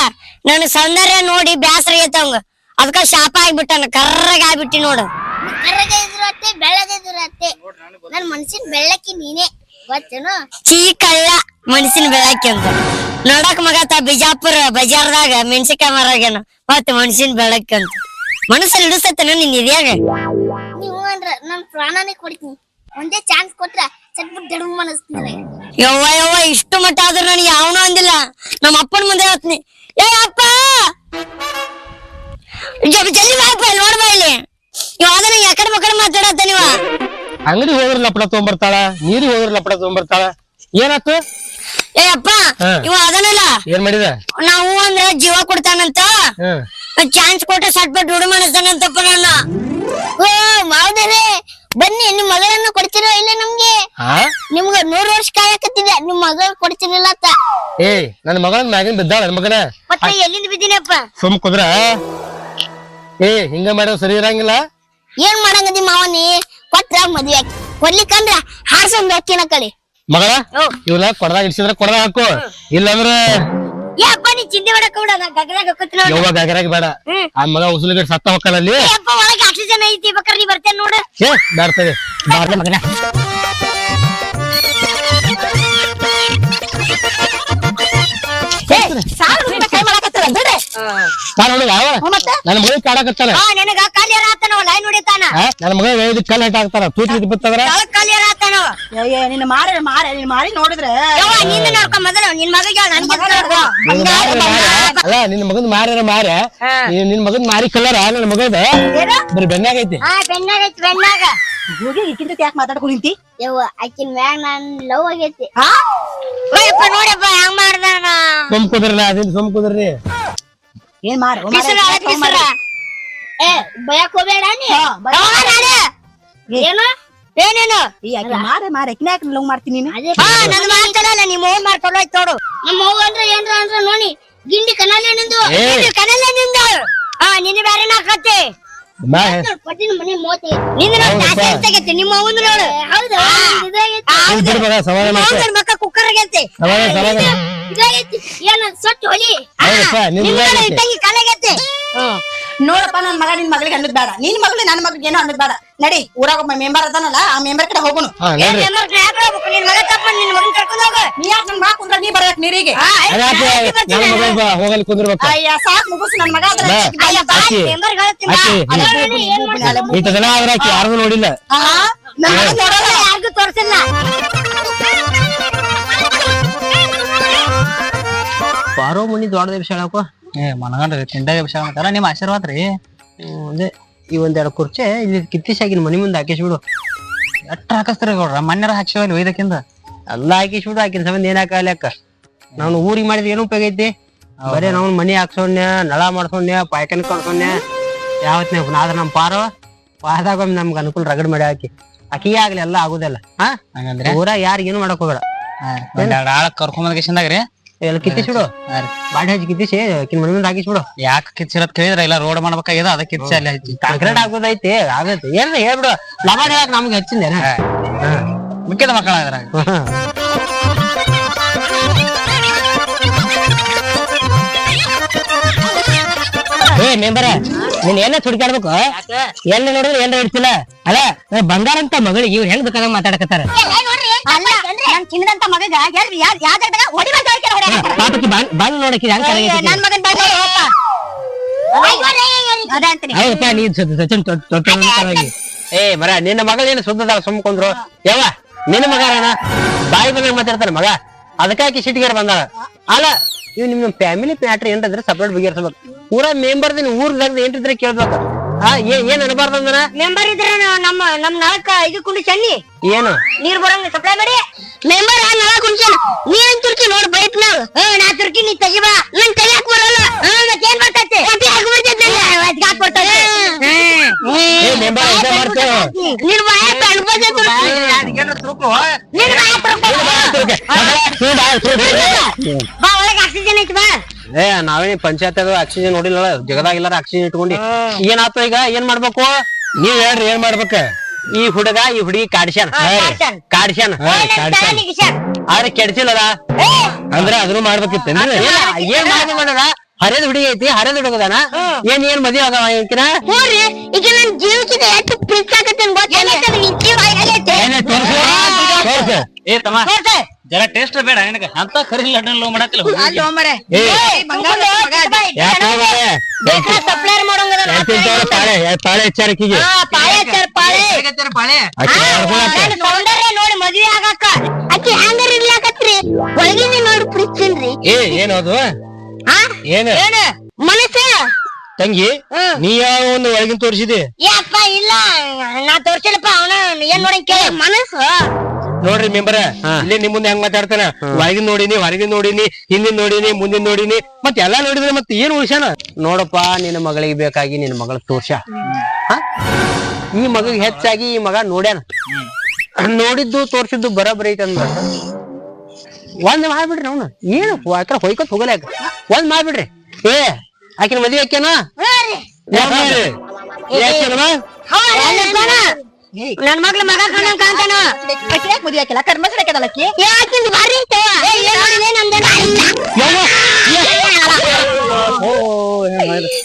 ನನ್ನ ಸೌಂದರ್ಯ ನೋಡಿ ಬ್ಯಾಸರ ಐತವಂಗ ಅದಕ್ಕ ಶಾಪ ಆಗ್ಬಿಟ್ಟಾನ. ಕರ್ರಗ ಆಗ್ಬಿಟ್ಟಿ ನೋಡು. ಕರ್ರಗ ಇದ್ರು ಅತ್ತೆ ಬೆಳ್ಳಗ ಇದ್ರು ಅತ್ತೆ ನನ್ ಮನ್ಸಿನ ಬೆಳ್ಳಕ್ಕಿ ನೀನೇ. ಗೊತ್ತೇನು? ಚೀ ಕಳ್ಳ ಬೆಳಕಂತ ಬೆಳಕಿ ಅಂತ. ನೋಡಕ್ ಮಗತ ಬಿಜಾಪುರ ಬಜಾರ್ದಾಗ ಮೆಣಸಿಕಾಯಿ ಮರಾಗೇನ. ಮತ್ತ ಮೆಣಸಿನ ಬೆಳಕಿ ಅಂತ. ಮನಸ್ಸಲ್ಲಿ ಹಿಡಿಸತ್ತೇನ ನಿನ್ ಇದ್ಯಾಗ? ನೀವು ಅಂದ್ರ ನನ್ ಪ್ರಾಣನೇ ಕೊಡ್ತೀನಿ. ಒಂದೇ ಚಾನ್ಸ್ ಕೊಟ್ರ ಚಟ್ಬಿಟ್ಟು ದಡು ಮನಸ್ತೀನಿ ಯವ್ವ ಯವ್ವ ಇಷ್ಟು ಮಟ್ಟ ಆದ್ರೂ ನನಗೆ ಯಾವನೂ ಅಂದಿಲ್ಲ. ನಮ್ಮ ಅಪ್ಪನ ಮುಂದೆ ಹೇಳ್ತೀನಿ. ಏ ಅಪ್ಪ! ಜಲ್ದಿ ಬಾಯಪ್ಪ ನೋಡ್ಬಾ ಇಲ್ಲಿ? ಯಾವ್ದನ ಯಾಕಡೆ ಮಕ್ಕಳ ಮಾತಾಡತ್ತ ನೀವ? ಅಂಗಡಿ ಹೋದ್ರ ಲಪಡ ತಗೊಂಬರ್ತಾಳ ನೀರಿಗೆ ಹೋದ್ರ ಲಪಡ ತಗೊಂಬರ್ತಾಳ. ಏನಾತು? ಏ ಅಪ್ಪ. ಇವ ಅದನಲ್ಲ. ಏನ್ ಮಾಡಿದ? ನಾವು ಅಂದ್ರ ಜೀವ ಕೊಡ್ತಾನಂತ. ಚಾನ್ಸ್ ಕೊಟ್ಟ ಸಟ್ಬಿಟ್ಟು ದುಡು ಮಾಡಿಸ್ತಾನಂತಪ್ಪ ನನ್ನ. ಓ ಮಾವದರೇ ಬನ್ನಿ ನಿಮ್ ಮಗಳನ್ನ ಕೊಡ್ತಿರೋ ಇಲ್ಲ ನಮ್ಗೆ? ನಿಮ್ಗ ನೂರ್ ವರ್ಷ ಕಾಯಕತ್ತಿದೆ ನಿಮ್ ಮಗಳ ಕೊಡ್ತಿರಲಿಲ್ಲ ಅತ್ತ ಏ ನನ್ನ ಮಗನ ಮ್ಯಾಗಿನ ಬಿದ್ದಾಳ ನನ್ ಮಗನ? ಮತ್ತೆ ಎಲ್ಲಿಂದ ಬಿದ್ದೀನಪ್ಪ? ಸುಮ್ ಕುದ್ರ? ಏ ಹಿಂಗ ಮಾಡೋದು ಸರಿ ಇರಂಗಿಲ್ಲ? ಏನ್ ಮಾಡಂಗದಿ ಮಾವನಿ? ಕೊಟ್ರ ಮದ್ವೆ ಆಕಿ. ಕೊಡ್ಲಿಕ್ಕಂದ್ರ ಹಾರ್ಸೊಂದ್ ಅಕ್ಕಿನ ಕಳಿ. ಮಗಳ ಇವ್ನ ಕೊಡದಾಗ ಇಡ್ಸಿದ್ರ ಕೊಡದಾಗ ಹಾಕು. ಇಲ್ಲಂದ್ರ ಏ ಅಪ್ಪ ನೀ ಚಿಂತೆ ಮಾಡಕ್ ಕೂಡ ನಾ ನೋಡು. ಯವ್ವ ಗಾಗರಾಗ ಬೇಡ. ಆ ಮಗ ಉಸುಲಿಗಡೆ ಸತ್ತ ಹೊಕ್ಕಲ್ಲ ಅಲ್ಲಿ. ಒಳಗೆ ಆಕ್ಸಿಜನ್ ಐತಿ ಬೇಕಾರೆ ನೀ ಬರ್ತೇನೆ ನೋಡು. ಏ ಬ್ಯಾಡ್ತದೆ ಬಾರ್ಲೆ ಮಗನ. ನಾನು ನೋಡಿ ಯಾವ ಮತ್ತೆ? ನನ್ನ ಮಗ ಕಾಡಕತ್ತಾನ ಆ ನನಗ ಕಾಲಿಯರ ಆತನ ಲೈ ನೋಡಿತಾನ ನನ್ನ ಮಗ ಐದು ಕಲ್ ಹೆಟ್ ಹಾಕ್ತಾರ ತೂತ್ ಬಿತ್ತಂದ್ರ? ಕಾಲಿಯರ ನಿನ್ನ ಮಾರ ಮಾರ ನಿನ್ನ ಮಾರಿ ನೋಡಿದ್ರೆ ಯವ್ವ ನಿನ್ನ ನೋಡ್ಕೊ ಮೊದಲು ನಿನ್ ಮಗಗೆ ನನ್ಗೆ ನೋಡ್ಕೊ? ನಿನ್ನ ಮಾರ್ಯ. ಅಲ್ಲ ನಿನ್ನ ಮಗನ್ ಮಾರಿ ಕಲ್ಲರ ನನ್ನ ಮಗದ ಬರೀ ಬೆನ್ನಾಗೈತಿ ಆ ಬೆನ್ನಾಗ ಐತಿ ಬೆನ್ನಾಗ ಹೋಗಿ ಈಕಿನ ಜೊತೆ ಯಾಕೆ ಮಾತಾಡ್ಕೊಂಡು ನಿಂತಿ? ಯವ್ವ ಆಕಿನ್ ಮ್ಯಾಗ ನಾನ್ ಲವ್ ಆಗೈತಿ. ಹಾ? ಓಯಪ್ಪ ನೋಡಪ್ಪ ಹೆಂಗ್ ಮಾಡ್ದಾನ ಸುಮ್ ಕುದ್ರಲ್ಲ ಅದೇನ್ ಸುಮ್ ಕುದ್ರಿ ಏನ್ ಮಾರ ಬಿಸಿಲ ಬಿಸಿಲ ಏ ಭಯಕ್ ಹೋಗ್ಬೇಡ ನೀ. ಏನು? ಏನೇನು? ಈ ಆಕೆ ಮಾರ ಮಾರ. ಆಕಿನ ಯಾಕೆ ಲವ್ ಮಾಡ್ತೀನಿ ನೀನು? ಅದೇ ಹಾ ನನ್ ಮಾಡ್ತಾರಲ್ಲ ನಿಮ್ಮ ಅವ್ವ ಮಾಡ್ಕೊಳ್ಳೋ ಆಯ್ತು ನೋಡು. ನಮ್ಮ ಹೋಗ್ ಅಂದ್ರೆ ಏನ್ರ ಅಂದ್ರ ನೋಡಿ ಗಿಂಡಿ ಕನಲೆ ನಿಂದು. ಗಿಂಡಿ ಕನಲೆ ನಿಂದು. ಹಾ ನಿನ್ನ ಬ್ಯಾರೆ ನಾಕತ್ತೆ ಬಾ. ಕೊಟ್ಟಿನ ಮನೆ ಮೋತಿ ನಿನ್ನ. ಜಾಸ್ತಿ ನಿಮ್ಮ ನೋಡು. ಹೌದು ಇದಾಗೈತಿ. ಮಕ್ಕ ಕುಕ್ಕರ್ ಆಗೈತಿ ಇದಾಗೈತಿ ಏನ ಸ್ವಚ್ಛ ಹೊಲಿ. ಹೌದಪ್ಪ. ಇಟ್ಟಂಗಿ ಕಲೆಗೈತಿ ನೋಡಪ್ಪ ನನ್ನ ಮಗ ನಿನ್ ಮಗಳಿಗೆ ಅನ್ನೋದ್ ಬೇಡ ನಿನ್ ಮಗಳು ನನ್ನ ಮಗಳಿಗೆ ಏನೋ ಅನ್ನೋದ್ ಬೇಡ ನಡಿ ಊರಾಗ ಒಬ್ಬ ಮೆಂಬರ್ ಅದಾನಲ್ಲ ಆ ಮೆಂಬರ್ ಕಡೆ ಹೋಗೋಣ ಹಾ ನೋಡ್ರಿ. ನಿನ್ ಮಗ ತಪ್ಪ ನಿನ್ ಮಗನ್ ಕರ್ಕೊಂಡ್ ಹೋಗು. ನೀ ಯಾಕೆ ನನ್ ಮಗ ಕುಂದ್ರ ನೀ ಬರ್ಬೇಕು ನೀರಿಗೆ. ಅದಾಕೆ ನನ್ನ ಮಗಳ ಬಾ ಹೋಗಲ್ಲಿ ಕುಂದ್ರಬೇಕು. ಅಯ್ಯ ಸಾಕ್ ಮುಗಿಸ್ ನನ್ ಮಗ ಅದ್ರ ಬಾ. ಅಯ್ಯ, ಬಾ. ಆಕಿ ಮೆಂಬರ್ ಆಕಿ ಏನ್ ಮಾಡ್ತಾನೆ ಇಷ್ಟ ದಿನ ಆದ್ರ ಆಕಿ ಯಾರ್ದು ನೋಡಿಲ್ಲ. ಆ, ನನ್ ಮಗ ನೋಡಲ್ಲ. ಯಾರಿಗೂ ತೋರ್ಸಿಲ್ಲ. ಬಾರೋ ಮನಿ ದೊಡ್ಡದ ವಿಷಯ ಹೇಳಕೋ ಏ ಮನಗಂಡ್ರಿ ತಿಂಡಾಗ ವಿಷಯ ಮಾಡ್ತಾರ ನಿಮ್ಮ ಆಶೀರ್ವಾದ ರೀ. ಅದೇ ಈ ಒಂದೆರಡು ಕುರ್ಚೆ ಇಲ್ಲಿ ಕಿತ್ತಿಸಾಗಿನ ಮನಿ ಮುಂದೆ ಹಾಕಿಸ್ಬಿಡು. ಎಟ್ಟ ಹಾಕಸ್ತಾರ ಗೌಡ್ರ? ಮನ್ಯಾರ ಹಾಕ್ಸಿವಲ್ಲಿ ಒಯ್ದಕ್ಕಿಂದ ಎಲ್ಲ ಹಾಕಿಸ್ಬಿಡು ಹಾಕಿನ ಸಂಬಂಧ ಏನ್ ಅಕ್ಕ ನಾನು ಊರಿಗೆ ಮಾಡಿದ್ರೆ ಏನು ಉಪಯೋಗ ಐತಿ? ಬರೇ ನಾವು ಮನಿ ಹಾಕ್ಸೋಣ್ಯ ನಳ ಮಾಡ್ಸೋಣ್ಯ ಪಾಯ್ಕನ್ ಕಳ್ಸೋಣ್ಯ. ಯಾವತ್ತಿನ ಆದ್ರೆ ನಮ್ಮ ಪಾರೋ ಪಾದಾಗ ನಮ್ಗ ಅನುಕೂಲ ರಗಡ್ ಮಾಡಿ ಹಾಕಿ. ಅಕ್ಕಿ ಆಗ್ಲಿ ಎಲ್ಲ ಆಗುದಿಲ್ಲ. ಹಾ? ಹಂಗಂದ್ರೆ? ಊರ ಯಾರಿಗೇನು ಏನು ಮಾಡಕ್ ಹೋಗ್ಬೇಡ. ಒಂದೆರಡು ಆಳ ಕರ್ಕೊಂಬಂದ ರೀ ಎಲ್ಲ ಕಿತ್ತಿಸಿ ಬಿಡು. ಬಾಡಿ ಹಚ್ಚಿ ಕಿತ್ತಿಸಿ ಕಿನ್ ಮನಿ ಮುಂದೆ ಹಾಕಿಸ್ಬಿಡು ಯಾಕೆ ಕಿಚ್ಚಿರತ್ ಕೇಳಿದ್ರ ಇಲ್ಲ ರೋಡ್ ಮಾಡ್ಬೇಕಾಗ್ಯದ ಅದ ಕಿಚ್ಚಿ ಅಲ್ಲಿ ಹಚ್ಚಿ. ಕಾಂಕ್ರೀಟ್ ಆಗೋದೈತಿ ಆಗೈತಿ. ಏನ್ ಹೇಳ್ಬಿಡು. ಲಮಾಡಿ ಹೇಳಕ್ ನಮ್ಗೆ ಹಚ್ಚಿಂದೇನ? ಮಿಕ್ಕಿದ ಮಕ್ಕಳ ಏ ಮೆಂಬರ ನೀನ್ ಏನ ಸುಡ್ಕಾಡ್ಬೇಕು ಎಲ್ಲಿ ನೋಡಿದ್ರೆ ಏನ್ರ ಇಡ್ತಿಲ್ಲ. ಅಲ್ಲ ಬಂಗಾರಂತ ಬಂಗಾರ ಅಂತ ಮಗಳಿಗೆ ಇವ್ರು ಹೆಂಗ್ ಬೇಕಾದಂಗ ಮಾತಾಡಕತ್ತಾರ? ಚಿನ್ನದಂತ ಮಗಗ ಹೇಳ್ರಿ ಯಾರ್ ಯಾವ ಜಾಗದಾಗ ಹೊಡಿಬಾರ್ದು ಹೇಳ್ಕೆ ಹೊಡ್ಯಾಕತ್ತಾರ. ಪಾಪಕ್ಕೆ ಬಂದ್ ಬಂದ್ ನೋಡಕ್ಕೆ ಹೆಂಗ್ ಅಯ್ಯ, ಕರೆಗೈತಿ ನನ್ ಮಗನ್ ಬಾಯ್ ಹೋಗಪ್ಪ ಅದೇ ಅಂತೀನಿ. ಹೌದಪ್ಪ ನೀ ಸಚಿನ್ ತೊಟ್ಟ ಏ ಮರ ನಿನ್ನ ಮಗಳೇನು ಸುದ್ದದ ಸುಮ್ಕೊಂಡ್ರು ಯಾವ ನಿನ್ನ ಮಗ ಅಣ್ಣ ಬಾಯಿ ಬಂದಾಗ ಮಾತಾಡ್ತಾನೆ ಮಗ. ಅದಕ್ಕಾಕಿ ಸಿಟಿಗಾರ ಬಂದಾಳ. ಅಲ್ಲ ಇವ್ ನಿಮ್ ಫ್ಯಾಮಿಲಿ ಮ್ಯಾಟ್ರ್ ಏನಂದ್ರೆ ಸಪ್ರೇಟ್ ಬಗೆಹರಿಸ್ಬೇಕು ಪೂರಾ ಮೆಂಬರ್ ದಿನ ಊರ್ದಾಗ ಏನ್ರಿದ್ರೆ ಕೇಳ್ಬೇಕು. ಏನ್ ಅನ್ಬಾರ್ದಂದ್ರ ಅಂದನ? ಮೆಂಬರ್ ಇದ್ರ ನಮ್ಮ ನಮ್ ನಳಕ್ಕ ಇದು ಕುಂಡಿ ಚನ್ನಿ. ಏನು? ನೀರ್ ಬರಂಗ ಸಪ್ಲೈ ಮಾಡಿ. ಮೆಂಬರ್ ನಳ ಕುಂಡಿ ನೀನ್ ತುರ್ಕಿ ನೋಡ್ ಬೈಕ್ ನಾವ್ ನಾ ತುರ್ಕಿ ನೀ ತೆಗಿಬಾ ನನ್ ತೆಗಿಯಾಕ್ ಬರಲ್ಲ. ಹಾ ಮತ್ತೇನ್ ಬರ್ತೈತೆ ಬಾ ಒಳಗೆ ಆಕ್ಸಿಜನ್ ಐತಿ ಬಾ ಏ ನಾವೇ ಪಂಚಾಯತ್ ಆಕ್ಸಿಜನ್ ನೋಡಿಲ್ಲ ಜಗದಾಗ ಎಲ್ಲಾರ ಆಕ್ಸಿಜನ್ ಇಟ್ಕೊಂಡಿ ಏನಾತ ಈಗ? ಏನ್ ಮಾಡ್ಬೇಕು? ನೀವ್ ಹೇಳ್ರಿ ಏನ್ ಮಾಡ್ಬೇಕ? ಈ ಹುಡುಗ ಈ ಹುಡುಗಿ ಕಾಡ್ಸ್ಯಾನ. ಕಾಡ್ಸ್ಯಾನ. ಆದ್ರೆ ಕೆಡ್ಸಿಲ್ಲದ ಅಂದ್ರ ಅದನ್ನು ಮಾಡ್ಬೇಕಿತ್ತ ಏನ್ ಮಾಡಿ ಮಾಡೋಣ ಹರಿದ ಹುಡುಗಿ ಐತಿ ಹರಿದ ಹುಡುಗದಾನ? ಏನ್ ಏನ್ ಮದ್ವೆ ಆಗವ ಏನಕಿನ ಹೋರಿ ಈಗ ನನ್ ಎಷ್ಟು ಏ ತಮ್ಮ. ಜರ ಟೇಸ್ಟ್ ಬೇಡ ನಿನಗ. ಅಂತ ಕರಿ ಲಡ್ಡನ್ ಲೋ ಮಾಡತ್ತಿಲ್ಲ ಪಾಳೆ ಪಾಳೆ ಎಚ್ಚರಿಕೆಗೆ ನೋಡಿ ಮದ್ವೆ ಆಗಾಕ ಅಕ್ಕಿ ಹ್ಯಾಂಗರ್ ಇರ್ಲಾಕತ್ರಿ ಒಳಗಿನ ನೋಡಿ ಪ್ರೀತಿಸ್ತೀನ್ರಿ ಏ ಏನದು ಏನ? ಏನ? ಮನಸ್ಸ? ತಂಗಿ ನೀ ಯಾವ ಒಂದು ಒಳಗಿನ ತೋರಿಸಿದೆ? ಯಪ್ಪ ಇಲ್ಲ. ನಾ ತೋರ್ಸಿಲ್ಲಪ್ಪ ಅವನ. ಏನ್ ನೋಡಿ ಕೇಳ. ಮನಸ್ಸು? ನೋಡ್ರಿ ಮೆಂಬರ ಇಲ್ಲಿ ನಿಮ್ ಮುಂದೆ ಹೆಂಗ್ ಮಾತಾಡ್ತಾನ? ಒಳಗಿನ ನೋಡಿನಿ ಹೊರಗಿನ ನೋಡಿನಿ ಹಿಂದಿನ ನೋಡಿನಿ ಮುಂದಿನ ನೋಡಿನಿ ಮತ್ತೆ ಎಲ್ಲಾ ನೋಡಿದ್ರೆ ಮತ್ತೆ ಏನ್ ಉಳ್ಸ್ಯಾನ? ನೋಡಪ್ಪ ನಿನ್ನ ಮಗಳಿಗೆ ಬೇಕಾಗಿ ನಿನ್ನ ಮಗಳ ತೋರ್ಸ ಈ ಮಗಗ್ ಹೆಚ್ಚಾಗಿ ಈ ಮಗ ನೋಡ್ಯಾನ. ನೋಡಿದ್ದು ತೋರ್ಸಿದ್ದು ಬರಬರೈತಂದ್ರ ಐತೆ ಅಂದ ಒಂದ್ ಮಾಡ್ಬಿಡ್ರಿ ಅವ್ನು ಏನು ಆತರ ಹೊಯ್ಕೊತ್ ಹೋಗಲ್ಲ ಒಂದ್ ಮಾಡ್ಬಿಡ್ರಿ ಏ ಆಕಿನ ಮದ್ವೆ ಆಕ್ಯಾನ ನನ್ ಮಗ್ಳ ಮಗ ಕಾಣ ಕಾಣ್ತಾನ ಆಕಿ ಯಾಕ್ ಮದ್ವೆ ಯಾಕಿಂದ ಬಾರಿ ನಂದೇನ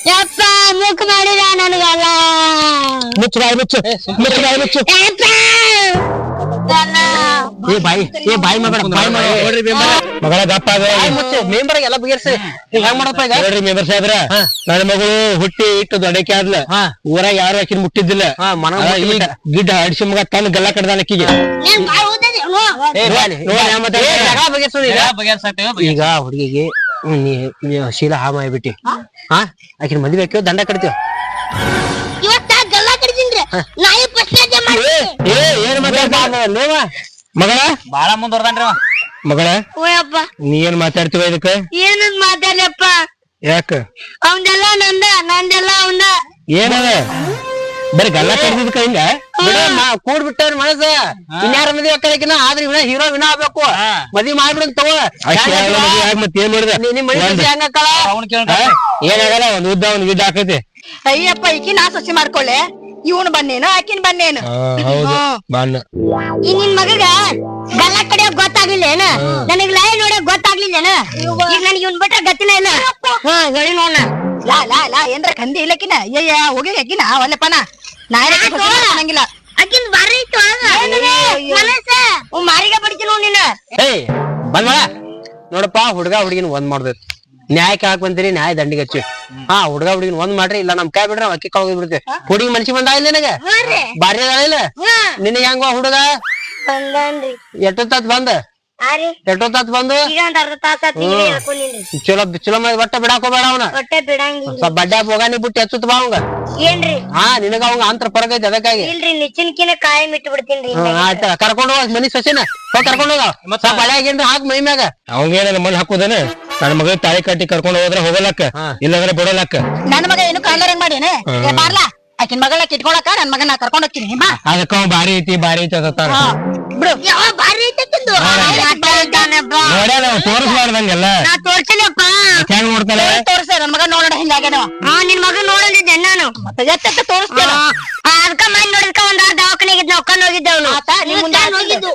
ಯಪ್ಪ ಮುಖ ಮಾಡಿದ ನನಗಲ್ಲ ಮುಚ್ಚು ಬಾಯಿ ಮುಚ್ಚು ಮುಚ್ಚು ಬಾಯಿ ಮುಚ್ಚು ಯಪ್ಪ ಏ ಬಾಯಿ ಏ ಬಾಯಿ ಮಾಡ್ಬೇಡ ಬಾಯಿ ಮಾಡ್ಬೇಡ. ನೋಡ್ರಿ ಮೆಂಬರ. ಮಗಳ ದಪ್ಪ ಅದ ಮೆಂಬರ್ ಎಲ್ಲ ಬಗೆಹರಿಸಿ ನೀವ್ ಹೆಂಗ್ ಮಾಡಪ್ಪ ಈಗ? ನೋಡ್ರಿ ಮೆಂಬರ್ ಸಾಹೇಬ್ರ ನನ್ನ ಮಗಳು ಹುಟ್ಟಿ ಇಟ್ಟು ದೊಡ್ಡಕ್ಕೆ ಆದ್ಲ. ಹಾ. ಊರಾಗ ಯಾರು ಆಕಿನ ಮುಟ್ಟಿದ್ದಿಲ್ಲ. ಗಿಡ್ಡ ಅಡಿಸಿ ಮಗ ತನ್ನ ಗಲ್ಲ ಕಡ್ದಾನ ಅಕ್ಕಿಗೆ ಈಗ. ಹುಡುಗಿಗೆ ಶೀಲ ಹಾ ಮಾಡ್ಬಿಟ್ಟಿ. ಹಾ? ಆಕಿನ ಮದ್ವೆ ಹಾಕಿವ ದಂಡ ಕಟ್ತೀವ ಇವತ್ತ ಗಲ್ಲ ಕಡಿಸಿನ್ರಿ ನಾಯಿ ಫಸ್ಟ್ ಮಾಡಿ ಏ ಏನ್ ಮಾತಾಡ್ತಾ ಮಗಳ? ಬಾಳ ಮುಂದುವರ್ದಾನ್ರಿ ಅವ. ಮಗಳ? ಓಯಪ್ಪ ನೀ ಏನ್ ಮಾತಾಡ್ತೀವ ಇದಕ್ಕ? ಏನಂದ್ ಮಾತಾಡ್ಲಪ್ಪ? ಯಾಕ? ಅವಂದೆಲ್ಲ ನಂದ ನಂದೆಲ್ಲ ಅವನ. ಏನದ? ಬರೀ ಗಲ್ಲ ಕಡ್ದಿದ್ಕ ಹಿಂಗ ಕೂಡ್ ಬಿಟ್ಟವ್ರ ಮನಸ್ಸ. ಇನ್ಯಾರ ಮದ್ವೆ ಹಾಕಿನ ಆದ್ರೆ ಇವ್ನ ಹೀರೋ ವಿನ ಆಗ್ಬೇಕು. ಮದ್ವೆ ಮಾಡ್ಬಿಡಂತ ತಗೋ. ಮತ್ ಏನ್ ಮಾಡಿದ? ನಿಮ್ ಮನೆ ಒಂದ್- ಹೆಂಗ ಅವ್ನ ಕೇಳ ಹಾ? ಏನಾಗಲ್ಲ ಒಂದ್ ಉದ್ದ ಒಂದ್ ಗಿಡ್ಡ ಹಾಕೈತಿ. ಅಯ್ಯಪ್ಪ ಈಕಿ ನಾ ಸೊಸಿ ಮಾಡ್ಕೊಳ್ಳೆ ಇವನು ಬಂದೇನು? ಆಕಿನ್ ಬಂದೇನು? ಹಾ, ಹೌದು. ಬಾಣ್ಣ. ಈ ನಿನ್ ಮಗಗ ಗಲ್ಲ ಕಡೆ ಗೊತ್ತಾಗ್ಲಿಲ್ಲ ಏನ ನನಗ್ ಲೈ ನೋಡಕ್ ಗೊತ್ತಾಗ್ಲಿಲ್ಲ ಏನ ಈಗ ನನಗೆ ಇವನ್ ಬಿಟ್ರೆ ಗತ್ತಿನ ಇಲ್ಲ. ಹಾ ಹೇಳಿ ನೋಡ ಲಾ ಲಾ ಲಾ ಏನ್ರ ಕಂದಿ ಇಲ್ಲಕಿನ? ಅಯ್ಯ ಹೋಗಿ ಅಕ್ಕಿನ ಒಲ್ಲೆಪ್ಪನ ನಾ ಅನ್ನಂಗಿಲ್ಲ ಅಕ್ಕಿಂದ ಬಾರಿ ಇತ್ತು ಮನಸ್ಸ. ಮಾರಿಗೆ ಬಡ್ತೀನಿ ನೋಡ್ ನಿನ್ನ ಏಯ್ ಬಂದ ನೋಡಪ್ಪ ಹುಡುಗ ಹುಡುಗಿನ ಒಂದ್ ಮಾಡ್ಬೇಕು ನ್ಯಾಯ ಹಾಕ್ ಬಂದಿರಿ ನ್ಯಾಯ ದಂಡಿಗೆ ಹಚ್ಚಿ. ಹಾ ಹುಡುಗ ಹುಡುಗಿನ ಒಂದ್ ಮಾಡ್ರಿ ಇಲ್ಲ ನಮ್ ಕೈ ಬಿಡ್ರಿ ನಾವ್ ಅಕ್ಕಿ ಕಳ್ಕೊಂಡ್ ಬಿಡ್ತೇವೆ ಹುಡುಗಿ ಮನ್ಸಿ ಬಂದ ಇಲ್ಲ ನಿನಗ? ಬಾರಿ ಅದಾಳ ಇಲ್ಲ? ನಿನಗ ಹೆಂಗ ಹುಡುಗ? ಬಂದನ್ರಿ. ಎಷ್ಟೊತ್ತಾತ್ ಬಂದ? ಎಷ್ಟೊತ್ತಾತ್ ಬಂದು? ಚಲೋ ಚಲೋ ಒಟ್ಟ ಬಿಡಾಕ್ ಹೋಗ್ಬೇಡ ಅವನ ಬಿಡಂಗಿಲ್ಲ. ಸ್ವಲ್ಪ ಬಡ್ಡೆ ಹೋಗಾನಿ ಬಿಟ್ಟು ಎಚ್ಚುತ್ತ ಬಾ ಅವಂಗ. ಏನ್ರಿ? ಹಾ ನಿನಗ ಅವಂಗ ಅಂತರ ಪರಗ ಐತಿ ಅದಕ್ಕಾಗಿ. ಇಲ್ರಿ ನಿಚ್ಚಿನ್ಕಿನ ಕಾಯಿ ಮಿಟ್ಟು ಬಿಡ್ತೀನಿ ಆಯ್ತ. ಕರ್ಕೊಂಡು ಹೋಗ ಮನಿ ಸಸಿನ. ಹೋಗಿ ಕರ್ಕೊಂಡು ಹೋಗ. ಸ್ವಲ್ಪ ಬಳೆ ಆಗೇನ್ರಿ ಹಾಕ್ ಮೈ ಮ್ಯಾಗ. ಅವಂಗೇನ ಮಣ್ಣು ಹಾಕೋದೇನ? ನನ್ನ ಮಗ ತಾಳಿ ಕಟ್ಟಿ ಕರ್ಕೊಂಡು ಹೋದ್ರೆ ಹೋಗಲಕ್ಕ. ಇಲ್ಲಾಂದ್ರೆ ಬಿಡಲಕ್ಕ. ನನ್ನ ಮಗ ಏನು ಕಾಲರಂಗ್ ಮಾಡೇನೆ ಬಾರ್ಲಾ. ಆಕಿನ ಮಗಳ ಕಿಟ್ಕೊಳಕ ನನ್ನ ಮಗನ ಕರ್ಕೊಂಡ್ ಹೋಗ್ತೀನಿ ಅದಕ್ಕ ಬಾರಿ ಐತಿ ಬಾರಿ ಐತಿ ಅದ ಬಿಡು. ನೋಡ್ಯಾನ ತೋರಿಸ್ಬಾರ್ದಂಗೆಲ್ಲ. ನಾ ಹೆಂಗ್ ತೋರ್ಸ ನನ್ ಮಗ ನೋಡ ಹಿಂಗಾಗ್ಯಾನವ ಹಾ ನಿನ್ ಮಗ ನೋಡಲಿದ್ದೆ ನಾನು. ಮತ್ತೆ ಎತ್ತ ತೋರಿಸ್ತೇನ ಅದಕ್ಕ ಮನೆ ನೋಡಿದ್ಕ ಒಂದ್ ಆರ್ ದವಾಖಾನೆಗೆ ಹೋಗಿದ್ದವನು ಆತ, ನಿಮ್ ಹೋಗಿದ್ದು?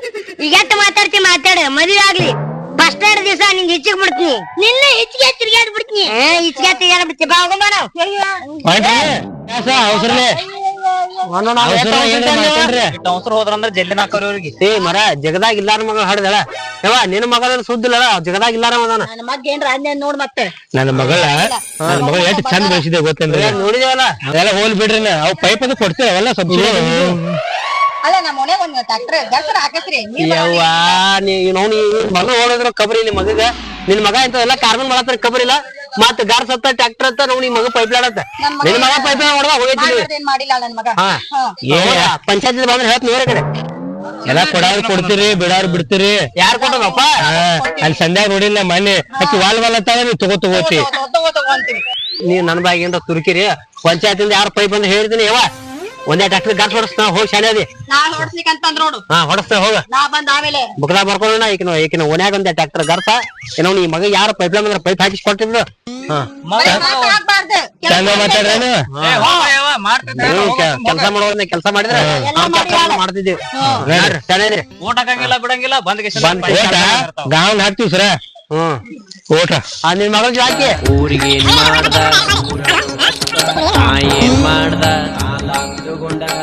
ಈಗ ಮಾತಾಡ್ತಿ ಮಾತಾಡ. ಮದಿ ಆಗ್ಲಿ. ಫಸ್ಟ್ ಎರಡು ದಿವಸ ನಿಂಗೆ ಹೆಚ್ಚಿಗೆ ಬಿಡ್ತೀನಿ. ನಿನ್ನ ಹೆಚ್ಚಿಗೆ ತಿರ್ಗಾಡ್ ಬಿಡ್ತೀನಿ. ಹೆಚ್ಚಿಗೆ ತಿರ್ಗಾಡ್ ಬಿಡ್ತೀನಿ ಬಾ ಹೋಗೋಣ ಅವಸರನೇ. ಅವಸರ ಹೋದ್ರಂದ್ರ ಜಲ್ಲಿನ ನಾಲ್ಕವ್ರಿ ಅವ್ರಿಗೆ. ಏ ಮರ ಜಗದಾಗ ಇಲ್ಲಾರ ಮಗಳ ಹಾಡ್ದಳ. ಯವ ನಿನ್ನ ಮಗಳ ಸುದ್ದಿಲ್ಲ ಜಗದಾಗ ಇಲ್ಲಾರ ಮದಾನ ನನ್ನ ಮಗ ಏನ್ರ ಅಂದೆ ನೋಡ್ ಮತ್ತೆ. ನನ್ನ ಮಗಳ ನನ್ನ ಮಗಳ ಎಷ್ಟು ಚಂದ ಬೆಳೆಸಿದೆ ಗೊತ್ತೇನ್ರಿ? ನೋಡಿದೇವಲ್ಲ ಅದೆಲ್ಲ ಹೋಲ್ ಬಿಡ್ರಿ ಅವ್ ಪೈಪ್ ಅದು ಕೊಡ್ತೀವಿ ಅವೆಲ್ಲ ಸ್ವಲ್ಪ. ಅಲ್ಲ ನಮ್ಮ ಒಂದ್ ಟ್ರ್ಯಾಕ್ಟರ್ ಯವ್ವ ನೀ ನೀ ಓಡಿದ್ರ ಕಬರಿ ನಿಮ್ ಮಗಗ. ನಿನ್ ಮಗ ಇಂಥವೆಲ್ಲ ಕಾರ್ಬನ್ ಮಾಡತ್ತಾರ ಕಬರಿ ಇಲ್ಲ ಮತ್ ಗಾರ್ ಸತ್ತ ಟ್ರ್ಯಾಕ್ಟರ್ ಹತ್ತ ನೋಡಿ ಮಗ ಪೈಪ್ ಲಾಡತ್ತ ನಿನ್ ಮಗ ಪೈಪ್ ಹೊಡೆದ ಹೋಗೈತಿ ಏನ್ ಮಾಡಿಲ್ಲ ನನ್ ಮಗ. ಹಾ. ಪಂಚಾಯತ್ ಬಂದ್ರೆ ಹೇಳ್ತ ಕಡೆ. ಎಲ್ಲ ಕೊಡಾರು ಕೊಡ್ತೀರಿ ಬಿಡಾರು ಬಿಡ್ತೀರಿ. ಯಾರ್ ಕೊಟ್ಟದಪ್ಪ ಅಲ್ಲಿ ಸಂಧ್ಯಾಗ ನೋಡಿಲ್ಲ ಮನೆ ಅಕ್ಕಿ ವಾಲ್ ವಾಲ್ ಅಂತಾಳ ನೀವ್ ತಗೋ ತಗೋತಿ ತಗೋ ನೀವ್ ನನ್ ಬಾಗಿಂದ ತುರ್ಕಿರಿ. ಪಂಚಾಯತಿಂದ ಯಾರ ಪೈಪ್ ಅಂತ ಹೇಳ್ತೀನಿ ಯವ್ವ? ಒಂದೇ ಟ್ರ್ಯಾಕ್ಟರ್ ಗಾಸ್ ಹೊಡಸ್ತಾ ಹೋಗಿ ಶಾಲೆ ಅದಿ ನಾ ನೋಡು. ಹಾ ಹೊಡಸ್ತಾ ಹೋಗ. ನಾ ಬಂದ ಆಮೇಲೆ. ಬುಕ್ಲಾ ಬರ್ಕೊಳ್ಳೋಣ ಈಕಿನ ಈಕಿನ ಓನ್ಯಾಗ ಒಂದೇ ಟ್ರ್ಯಾಕ್ಟರ್ ಗರ್ಸ ಏನೋ ಈ ಮಗ ಯಾರು ಪೈಪ್ ಲೈನ್ ಅಂದ್ರೆ ಪೈಪ್ ಹಾಕಿಸ್ಕೊಟ್ಟಿದ್ರು ಚಂದ ಮಾತಾಡ್ರೇನು ಕೆಲಸ ಮಾಡೋದ್ನ ಕೆಲಸ ಮಾಡಿದ್ರೆ ಮಾಡ್ತಿದ್ದೀವಿ. ಚೆನ್ನಾಗಿದ್ರಿ ಹಾಕಂಗಿಲ್ಲ ಬಿಡಂಗಿಲ್ಲ ಬಂದ್ ಗಾವನ್ ಹಾಕ್ತಿವಿ ಸರ. ಹ್ಮ್. ಓಟ. ಆ ನಿನ್ ಮಗಳಿಗೆ ಹಾಕಿ ಊರಿಗೆ ಏನ್ ಮಾಡ್ದ? जो गोंडा